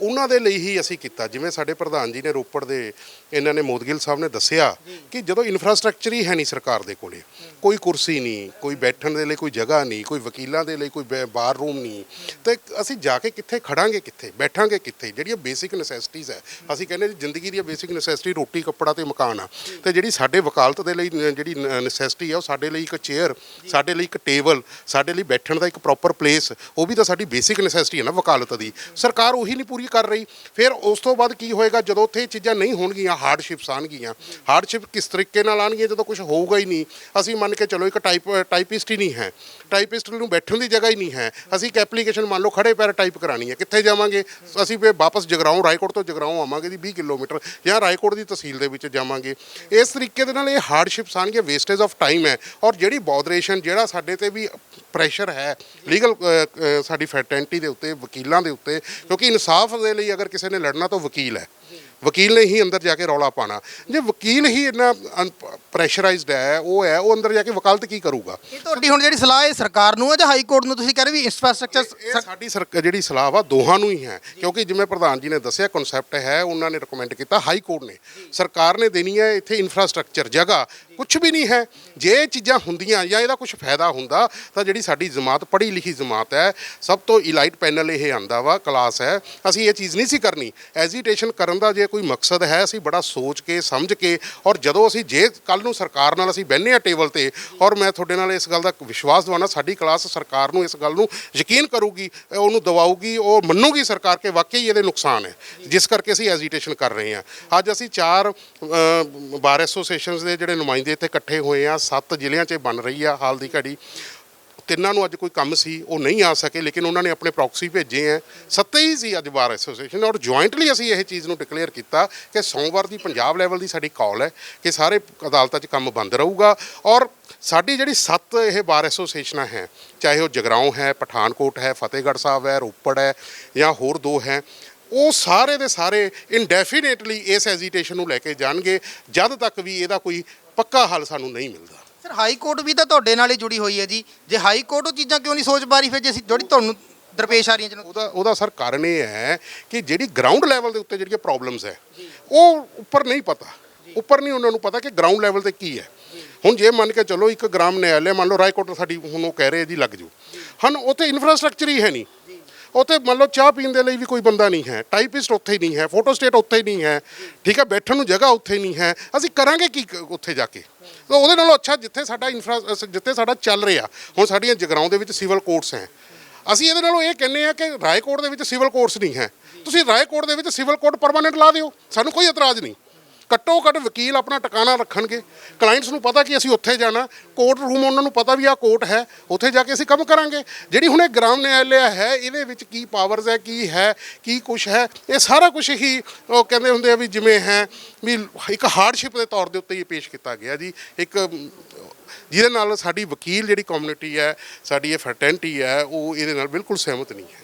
ਉਹਨਾਂ ਦੇ ਲਈ ਹੀ ਅਸੀਂ ਕੀਤਾ। ਜਿਵੇਂ ਸਾਡੇ ਪ੍ਰਧਾਨ ਜੀ ਨੇ ਰੋਪੜ ਦੇ ਇਹਨਾਂ ਨੇ ਮੋਦਗਿਲ ਸਾਹਿਬ ਨੇ ਦੱਸਿਆ ਕਿ ਜਦੋਂ ਇਨਫਰਾਸਟ੍ਰਕਚਰ ਹੀ ਹੈ ਨਹੀਂ ਸਰਕਾਰ ਦੇ ਕੋਲੇ ਕੋਈ ਕੁਰਸੀ ਨਹੀਂ ਕੋਈ ਬੈਠਣ ਦੇ ਲਈ ਕੋਈ ਜਗ੍ਹਾ ਨਹੀਂ ਕੋਈ ਵਕੀਲਾਂ ਦੇ ਲਈ ਕੋਈ ਬਾਰ ਰੂਮ ਨਹੀਂ ਤੇ ਅਸੀਂ ਜਾ ਕੇ ਕਿੱਥੇ ਖੜਾਂਗੇ ਕਿੱਥੇ ਬੈਠਾਂਗੇ ਕਿੱਥੇ? ਜਿਹੜੀਆਂ ਬੇਸਿਕ ਨੈਸੈਸਿਟੀਜ਼ ਹੈ ਅਸੀਂ ਕਹਿੰਦੇ ਜੀ ਜ਼ਿੰਦਗੀ ਦੀਆਂ ਬੇਸਿਕ ਨੈਸੈਸਿਟੀ ਰੋਟੀ, ਕੱਪੜਾ ਤੇ ਮਕਾਨ ਆ। ਤੇ ਜਿਹੜੀ ਸਾਡੇ ਵਕਾਲਤ ਦੇ ਲਈ ਨ- ਜਿਹੜੀ ਨੈਸੈਸਿਟੀ ਆ, ਉਹ ਸਾਡੇ ਲਈ ਇੱਕ ਚੇਅਰ ਸਾਡੇ ਲਈ ਇੱਕ ਟੇਬਲ ਸਾਡੇ ਲਈ ਬੈਠਣ ਦਾ ਇੱਕ ਪ੍ਰੋਪਰ ਪਲੇਸ ਉਹ ਵੀ ਤਾਂ ਸਾਡੀ ਬੇਸਿਕ ਨੈਸੈਸਿਟੀ ਹੈ ਨਾ ਵਕਾਲਤ ਦੀ। ਸਰਕਾਰ ਉਹੀ ਨਹੀਂ ਪੂਰੀ ਕਰ ਰਹੀ। ਫਿਰ ਉਸ ਤੋਂ ਬਾਅਦ ਕੀ ਹੋਏਗਾ? ਜਦੋਂ ਉੱਥੇ ਇਹ ਚੀਜ਼ਾਂ ਨਹੀਂ ਹੋਣਗੀਆਂ ਹਾਰਡਸ਼ਿਪਸ ਆਣਗੀਆਂ ਹਾਰਡਸ਼ਿਪ ਕਿਸ ਤਰੀਕੇ ਨਾਲ ਆਣਗੀਆਂ, ਜਦੋਂ ਕੁਝ ਹੋਊਗਾ ਹੀ ਨਹੀਂ। ਅਸੀਂ ਮੰਨ ਕੇ ਚਲੋ ਇੱਕ ਟਾਈਪ ਟਾਈਪਿਸਟ ਹੀ ਨਹੀਂ ਹੈ। ਟਾਈਪਿਸਟ ਨੂੰ ਬੈਠਣ ਦੀ ਜਗ੍ਹਾ ਹੀ ਨਹੀਂ ਹੈ। ਅਸੀਂ ਇੱਕ ਐਪਲੀਕੇਸ਼ਨ ਮੰਨ ਲਓ ਖੜੇ ਪੈਰ ਟਾਈਪ ਕਰਾਣੀ ਹੈ। ਕਿੱਥੇ ਜਾਵਾਂਗੇ? ਅਸੀਂ ਫਿਰ ਵਾਪਸ ਜਗਰਾਉਂ, ਰਾਏਕੋਟ ਤੋਂ ਜਗਰਾਉਂ ਆਵਾਂਗੇ ਜੀ 20 ਕਿਲੋਮੀਟਰ ਜਾਂ ਰਾਏਕੋਟ ਕੋਰਟ ਦੀ ਤਹਿਸੀਲ ਦੇ ਵਿੱਚ ਜਾਵਾਂਗੇ। ਇਸ ਤਰੀਕੇ ਦੇ ਨਾਲ ਇਹ ਹਾਰਡਸ਼ਿਪਸ ਆਣਗੀਆਂ ਵੇਸਟੇਜ ਆਫ ਟਾਈਮ ਹੈ ਔਰ ਜਿਹੜੀ ਬੌਦਰੇਸ਼ਨ ਜਿਹੜਾ ਸਾਡੇ ਤੇ ਵੀ ਪ੍ਰੈਸ਼ਰ ਹੈ ਲੀਗਲ ਸਾਡੀ ਫੈਟੈਂਟੀ ਦੇ ਉੱਤੇ, ਵਕੀਲਾਂ ਦੇ ਉੱਤੇ, ਕਿਉਂਕਿ ਇਨਸਾਫ ਦੇ ਲਈ ਅਗਰ ਕਿਸੇ ਨੇ ਲੜਨਾ ਤਾਂ ਵਕੀਲ ਹੈ। ਵਕੀਲ ਨੇ ਹੀ ਅੰਦਰ ਜਾ ਕੇ ਰੌਲਾ ਪਾਣਾ। ਜੇ ਵਕੀਲ ਹੀ ਇੰਨਾ ਪ੍ਰੈਸ਼ਰਾਈਜ਼ਡ ਹੈ ਉਹ ਹੈ ਉਹ ਅੰਦਰ ਜਾ ਕੇ ਵਕਾਲਤ ਕੀ ਕਰੂਗਾ? ਇਹ ਤੁਹਾਡੀ ਹੁਣ ਜਿਹੜੀ ਸਲਾਹ ਹੈ ਸਰਕਾਰ ਨੂੰ ਹੈ ਜਾਂ ਹਾਈ ਕੋਰਟ ਨੂੰ ਤੁਸੀਂ ਕਹਿ ਰਹੇ ਵੀ ਇਨਫਰਾਸਟ੍ਰਕਚਰ ਸਾਡੀ ਜਿਹੜੀ ਸਲਾਹ ਵਾ ਦੋਹਾਂ ਨੂੰ ਹੀ ਹੈ। ਕਿਉਂਕਿ ਜਿਵੇਂ ਪ੍ਰਧਾਨ ਜੀ ਨੇ ਦੱਸਿਆ ਕਨਸੈਪਟ ਹੈ ਉਹਨਾਂ ਨੇ ਰეკਮੈਂਡ ਕੀਤਾ ਹਾਈ ਕੋਰਟ ਨੇ। ਸਰਕਾਰ ਨੇ ਦੇਣੀ ਹੈ ਇੱਥੇ ਇਨਫਰਾਸਟ੍ਰਕਚਰ ਜਗ੍ਹਾ। ਕੁਝ ਵੀ ਨਹੀਂ ਹੈ। ਜੇ ਇਹ ਚੀਜ਼ਾਂ ਹੁੰਦੀਆਂ ਜਾਂ ਇਹਦਾ ਕੁਝ ਫਾਇਦਾ ਹੁੰਦਾ ਤਾਂ ਜਿਹੜੀ ਸਾਡੀ ਜਮਾਤ ਪੜ੍ਹੀ ਲਿਖੀ ਜਮਾਤ ਹੈ ਸਭ ਤੋਂ ਇਲਾਈਟ ਪੈਨਲ ਇਹ ਆਂਦਾ ਵਾ ਕਲਾਸ ਹੈ। ਅਸੀਂ ਇਹ ਚੀਜ਼ ਨਹੀਂ ਸੀ ਕਰਨੀ। ਐਜੀਟੇਸ਼ਨ ਕਰਨ ਦਾ ਜੇ ਕੋਈ ਮਕਸਦ ਹੈ, ਅਸੀਂ ਬੜਾ ਸੋਚ ਕੇ, ਸਮਝ ਕੇ ਔਰ ਜਦੋਂ ਅਸੀਂ ਜੇ ਕੱਲ ਨੂੰ ਸਰਕਾਰ ਨਾਲ ਅਸੀਂ ਬਹਿੰਦੇ ਆ ਟੇਬਲ ਤੇ ਔਰ ਮੈਂ ਤੁਹਾਡੇ ਨਾਲ ਇਸ ਗੱਲ ਦਾ ਵਿਸ਼ਵਾਸ ਦਿਵਾਉਣਾ, ਸਾਡੀ ਕਲਾਸ ਸਰਕਾਰ ਨੂੰ ਇਸ ਗੱਲ ਨੂੰ ਯਕੀਨ ਕਰੂਗੀ, ਉਹਨੂੰ ਦਵਾਊਗੀ, ਉਹ ਮੰਨੂਗੀ ਸਰਕਾਰ ਕਿ ਵਾਕਈ ਇਹਦੇ ਨੁਕਸਾਨ ਹੈ, ਜਿਸ ਕਰਕੇ ਅਸੀਂ ਐਜੀਟੇਸ਼ਨ ਕਰ ਰਹੇ ਹਾਂ। ਅੱਜ ਅਸੀਂ ਚਾਰ ਬਾਰ ਐਸੋਸੀਏਸ਼ਨਸ ਦੇ ਜਿਹੜੇ ਨੁਮਾਇੰਦੇ ਇੱਥੇ ਇਕੱਠੇ ਹੋਏ ਆ ਸੱਤ ਜ਼ਿਲ੍ਹਿਆਂ 'ਚ ਇਹ ਬਣ ਰਹੀ ਆ, ਹਾਲ ਦੀ ਘੜੀ। ਤਿੰਨਾਂ ਨੂੰ ਅੱਜ ਕੋਈ ਕੰਮ ਸੀ, ਉਹ ਨਹੀਂ ਆ ਸਕੇ, ਲੇਕਿਨ ਉਹਨਾਂ ਨੇ ਆਪਣੇ ਪ੍ਰੋਕਸੀ ਭੇਜੇ ਹੈ। ਸੱਤੇ ਹੀ ਸੀ ਅੱਜ ਬਾਰ ਐਸੋਸੀਏਸ਼ਨ ਔਰ ਜੁਆਇੰਟਲੀ ਅਸੀਂ ਇਹ ਚੀਜ਼ ਨੂੰ ਡਿਕਲੇਅਰ ਕੀਤਾ ਕਿ ਸੋਮਵਾਰ ਦੀ ਪੰਜਾਬ ਲੈਵਲ ਦੀ ਸਾਡੀ ਕਾਲ ਹੈ ਕਿ ਸਾਰੇ ਅਦਾਲਤਾਂ 'ਚ ਕੰਮ ਬੰਦ ਰਹੂਗਾ। ਔਰ ਸਾਡੀ ਜਿਹੜੀ ਸੱਤ ਇਹ ਬਾਰ ਐਸੋਸੀਏਸ਼ਨਾਂ ਹੈ, ਚਾਹੇ ਉਹ ਜਗਰਾਉਂ ਹੈ, ਪਠਾਨਕੋਟ ਹੈ, ਫਤਿਹਗੜ੍ਹ ਸਾਹਿਬ ਹੈ, ਰੋਪੜ ਹੈ, ਜਾਂ ਹੋਰ ਦੋ ਹੈ, ਉਹ ਸਾਰੇ ਦੇ ਸਾਰੇ ਇਨਡੈਫੀਨੇਟਲੀ ਇਸ ਐਜੀਟੇਸ਼ਨ ਨੂੰ ਲੈ ਕੇ ਜਾਣਗੇ। ਜਦ ਤੱਕ ਵੀ ਇਹਦਾ ਕੋਈ ਪੱਕਾ ਹੱਲ ਸਾਨੂੰ ਨਹੀਂ ਮਿਲਦਾ। ਹਾਈ ਕੋਰਟ ਵੀ ਤਾਂ ਤੁਹਾਡੇ ਨਾਲ ਹੀ ਜੁੜੀ ਹੋਈ ਹੈ ਜੀ। ਜੇ ਹਾਈ ਕੋਰਟ ਉਹ ਚੀਜ਼ਾਂ ਕਿਉਂ ਨਹੀਂ ਸੋਚ ਪਾ ਰਹੀ ਫਿਰ ਜੇ ਅਸੀਂ ਜਿਹੜੀ ਤੁਹਾਨੂੰ ਦਰਪੇਸ਼ ਆ ਰਹੀਆਂ ਜਿਹਨੂੰ ਉਹਦਾ ਉਹਦਾ ਸਰ ਕਾਰਨ ਇਹ ਹੈ ਕਿ ਜਿਹੜੀ ਗਰਾਊਂਡ ਲੈਵਲ ਦੇ ਉੱਤੇ ਜਿਹੜੀਆਂ ਪ੍ਰੋਬਲਮਸ ਹੈ ਉਹ ਉੱਪਰ ਨਹੀਂ ਪਤਾ। ਉੱਪਰ ਨਹੀਂ ਉਹਨਾਂ ਨੂੰ ਪਤਾ ਕਿ ਗਰਾਊਂਡ ਲੈਵਲ ਤੇ ਕੀ ਹੈ। ਹੁਣ ਜੇ ਮੰਨ ਕੇ ਚੱਲੋ ਇੱਕ ਗ੍ਰਾਮ ਨਿਆਲੇ ਮੰਨ ਲਓ ਰਾਏਕੋਟ ਸਾਡੀ ਹੁਣ ਉਹ ਕਹਿ ਰਹੇ ਜੀ ਲੱਗ ਜੂ। ਹਨ ਉੱਥੇ ਇਨਫਰਾਸਟ੍ਰਕਚਰ ਹੀ ਹੈ ਨਹੀਂ। ਉੱਥੇ ਮੰਨ ਲਓ ਚਾਹ ਪੀਣ ਦੇ ਲਈ ਵੀ ਕੋਈ ਬੰਦਾ ਨਹੀਂ ਹੈ ਟਾਈਪਿਸਟ ਉੱਥੇ ਹੀ ਨਹੀਂ ਹੈ ਫੋਟੋ ਸਟੇਟ ਉੱਥੇ ਹੀ ਨਹੀਂ ਹੈ, ਠੀਕ ਹੈ, ਬੈਠਣ ਨੂੰ ਜਗ੍ਹਾ ਉੱਥੇ ਨਹੀਂ ਹੈ, ਅਸੀਂ ਕਰਾਂਗੇ ਕੀ ਉੱਥੇ ਜਾ ਕੇ? ਤਾਂ ਉਹਦੇ ਨਾਲੋਂ ਅੱਛਾ ਜਿੱਥੇ ਸਾਡਾ ਇਨਫਰਾ ਜਿੱਥੇ ਸਾਡਾ ਚੱਲ ਰਿਹਾ, ਹੁਣ ਸਾਡੀਆਂ ਜਗਰਾਉਂ ਦੇ ਵਿੱਚ ਸਿਵਲ ਕੋਰਟਸ ਹੈ। ਅਸੀਂ ਇਹਦੇ ਨਾਲੋਂ ਇਹ ਕਹਿੰਦੇ ਆ ਕਿ ਰਾਏਕੋਟ ਦੇ ਵਿੱਚ ਸਿਵਲ ਕੋਰਟਸ ਨਹੀਂ ਹੈ। ਤੁਸੀਂ ਰਾਏਕੋਟ ਦੇ ਵਿੱਚ ਸਿਵਲ ਕੋਰਟ ਪਰਮਾਨੈਂਟ ਲਾ ਦਿਓ, ਸਾਨੂੰ ਕੋਈ ਇਤਰਾਜ਼ ਨਹੀਂ। ਘੱਟੋ ਘੱਟ ਵਕੀਲ ਆਪਣਾ ਟਿਕਾਣਾ ਰੱਖਣਗੇ। ਕਲਾਇੰਟਸ ਨੂੰ ਪਤਾ ਕਿ ਅਸੀਂ ਉੱਥੇ ਜਾਣਾ ਕੋਰਟ ਰੂਮ ਉਹਨਾਂ ਨੂੰ ਪਤਾ ਵੀ ਆ ਕੋਰਟ ਹੈ, ਉੱਥੇ ਜਾ ਕੇ ਅਸੀਂ ਕੰਮ ਕਰਾਂਗੇ। ਜਿਹੜੀ ਹੁਣ ਇਹ ਗ੍ਰਾਮ ਨਿਆਲਿਆ ਹੈ, ਇਹਦੇ ਵਿੱਚ ਕੀ ਪਾਵਰਸ ਹੈ, ਕੀ ਹੈ, ਕੀ ਕੁਝ ਹੈ, ਇਹ ਸਾਰਾ ਕੁਝ ਹੀ ਉਹ ਕਹਿੰਦੇ ਹੁੰਦੇ ਆ ਵੀ ਜਿਵੇਂ ਹੈ, ਵੀ ਇੱਕ ਹਾਰਡਸ਼ਿਪ ਦੇ ਤੌਰ ਦੇ ਉੱਤੇ ਇਹ ਪੇਸ਼ ਕੀਤਾ ਗਿਆ ਜੀ। ਇੱਕ, ਜਿਹਦੇ ਨਾਲ ਸਾਡੀ ਵਕੀਲ ਜਿਹੜੀ ਕਮਿਊਨਿਟੀ ਹੈ, ਸਾਡੀ ਇਹ ਫਰਟੈਂਟੀ ਹੈ, ਉਹ ਇਹਦੇ ਨਾਲ ਬਿਲਕੁਲ ਸਹਿਮਤ ਨਹੀਂ ਹੈ।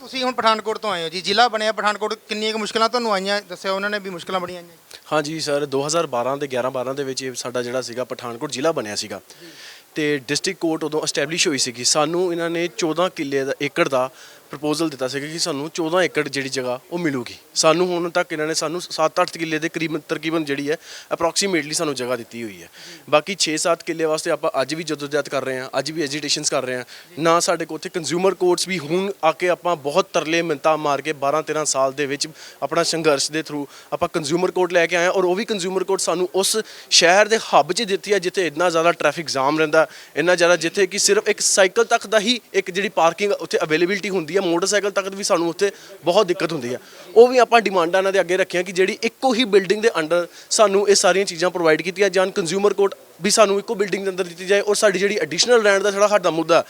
ਤੁਸੀਂ ਹੁਣ ਪਠਾਨਕੋਟ ਤੋਂ ਆਏ ਹੋ ਜੀ? ਜ਼ਿਲ੍ਹਾ ਬਣਿਆ ਪਠਾਨਕੋਟ ਕਿੰਨੀਆਂ ਕੁ ਮੁਸ਼ਕਲਾਂ ਤੁਹਾਨੂੰ ਆਈਆਂ? ਦੱਸਿਆ ਉਹਨਾਂ ਨੇ ਵੀ ਮੁਸ਼ਕਲਾਂ ਬੜੀਆਂ ਆਈਆਂ ਹਾਂਜੀ ਸਰ 2012 ਦੇ 11 12 ਦੇ ਵਿੱਚ ਇਹ ਸਾਡਾ ਜਿਹੜਾ ਸੀਗਾ ਪਠਾਨਕੋਟ ਜ਼ਿਲ੍ਹਾ ਬਣਿਆ ਸੀਗਾ। ਤੇ ਡਿਸਟ੍ਰਿਕਟ ਕੋਰਟ ਉਦੋਂ ਐਸਟੈਬਲਿਸ਼ ਹੋਈ ਸੀਗੀ। ਸਾਨੂੰ ਇਹਨਾਂ ਨੇ 14 ਕਿੱਲੇ ਦਾ ਏਕੜ ਦਾ ਪ੍ਰਪੋਜ਼ਲ ਦਿੱਤਾ ਸੀਗਾ ਕਿ ਸਾਨੂੰ 14 ਏਕੜ ਜਿਹੜੀ ਜਗ੍ਹਾ ਉਹ ਮਿਲੂਗੀ। ਸਾਨੂੰ ਹੁਣ ਤੱਕ ਇਹਨਾਂ ਨੇ ਸਾਨੂੰ 7-8 ਕਿੱਲੇ ਦੇ ਕਰੀਬ ਤਕਰੀਬਨ ਜਿਹੜੀ ਹੈ ਅਪਰੋਕਸੀਮੇਟਲੀ ਸਾਨੂੰ ਜਗ੍ਹਾ ਦਿੱਤੀ ਹੋਈ ਹੈ। ਬਾਕੀ 6-7 ਕਿੱਲੇ ਵਾਸਤੇ ਆਪਾਂ ਅੱਜ ਵੀ ਜਦੋਜਹਿਦ ਕਰ ਰਹੇ ਹਾਂ, ਅੱਜ ਵੀ ਐਜੀਟੇਸ਼ਨਸ ਕਰ ਰਹੇ ਹਾਂ। ਨਾ ਸਾਡੇ ਕੋਲ ਉੱਥੇ ਕੰਜ਼ਿਊਮਰ ਕੋਰਟਸ ਵੀ ਹੁਣ ਆ ਕੇ ਆਪਾਂ ਬਹੁਤ ਤਰਲੇ ਮਿੰਤਾ ਮਾਰ ਕੇ 12-13 ਸਾਲ ਦੇ ਵਿੱਚ ਆਪਣਾ ਸੰਘਰਸ਼ ਦੇ ਥਰੂ ਆਪਾਂ ਕੰਜ਼ਿਊਮਰ ਕੋਰਟ ਲੈ ਕੇ ਆਏ ਹਾਂ ਔਰ ਉਹ ਵੀ ਕੰਜ਼ਿਊਮਰ ਕੋਰਟ ਸਾਨੂੰ ਉਸ ਸ਼ਹਿਰ ਦੇ ਹੱਬ 'ਚ ਦਿੱਤੀ ਹੈ ਜਿੱਥੇ ਇੰਨਾ ਜ਼ਿਆਦਾ ਟ੍ਰੈਫਿਕ ਜਾਮ ਰਹਿੰਦਾ, ਇੰਨਾ ਜ਼ਿਆਦਾ ਜਿੱਥੇ ਕਿ ਸਿਰਫ ਇੱਕ ਸਾਈਕਲ ਤੱਕ ਦਾ ਹੀ ਇੱਕ ਜਿਹੜੀ ਪਾਰਕਿੰਗ ਉੱਥੇ ਅਵੇਲੇਬਿਲਟੀ ਹੁੰਦੀ ਹੈ ਮੋਟਰਸਾਈਕਲ ਤੱਕ ਵੀ ਸਾਨੂੰ ਉੱਥੇ ਬਹੁਤ ਦਿੱਕਤ ਹੁੰਦੀ ਹੈ ਉਹ ਵੀ ਆਪਾਂ ਡਿਮਾਂਡਾਂ ਇਹਨਾਂ ਦੇ ਅੱਗੇ ਰੱਖੀਆਂ ਕਿ ਜਿਹੜੀ ਇੱਕੋ ਹੀ ਬਿਲਡਿੰਗ ਦੇ ਅੰਡਰ ਸਾਨੂੰ ਇਹ ਸਾਰੀਆਂ ਚੀਜ਼ਾਂ ਪ੍ਰੋਵਾਈਡ ਕੀਤੀਆਂ ਜਾਣ। ਕੰਜ਼ਿਊਮਰ ਕੋਰਟ ਵੀ ਸਾਨੂੰ ਇੱਕੋ ਬਿਲਡਿੰਗ ਦੇ ਅੰਦਰ ਦਿੱਤੀ ਜਾਏ ਔਰ ਸਾਡੀ ਜਿਹੜੀ ਐਡੀਸ਼ਨਲ ਲੈਂਡ ਦਾ ਜਿਹੜਾ ਸਾਡਾ ਮੁੱਦਾ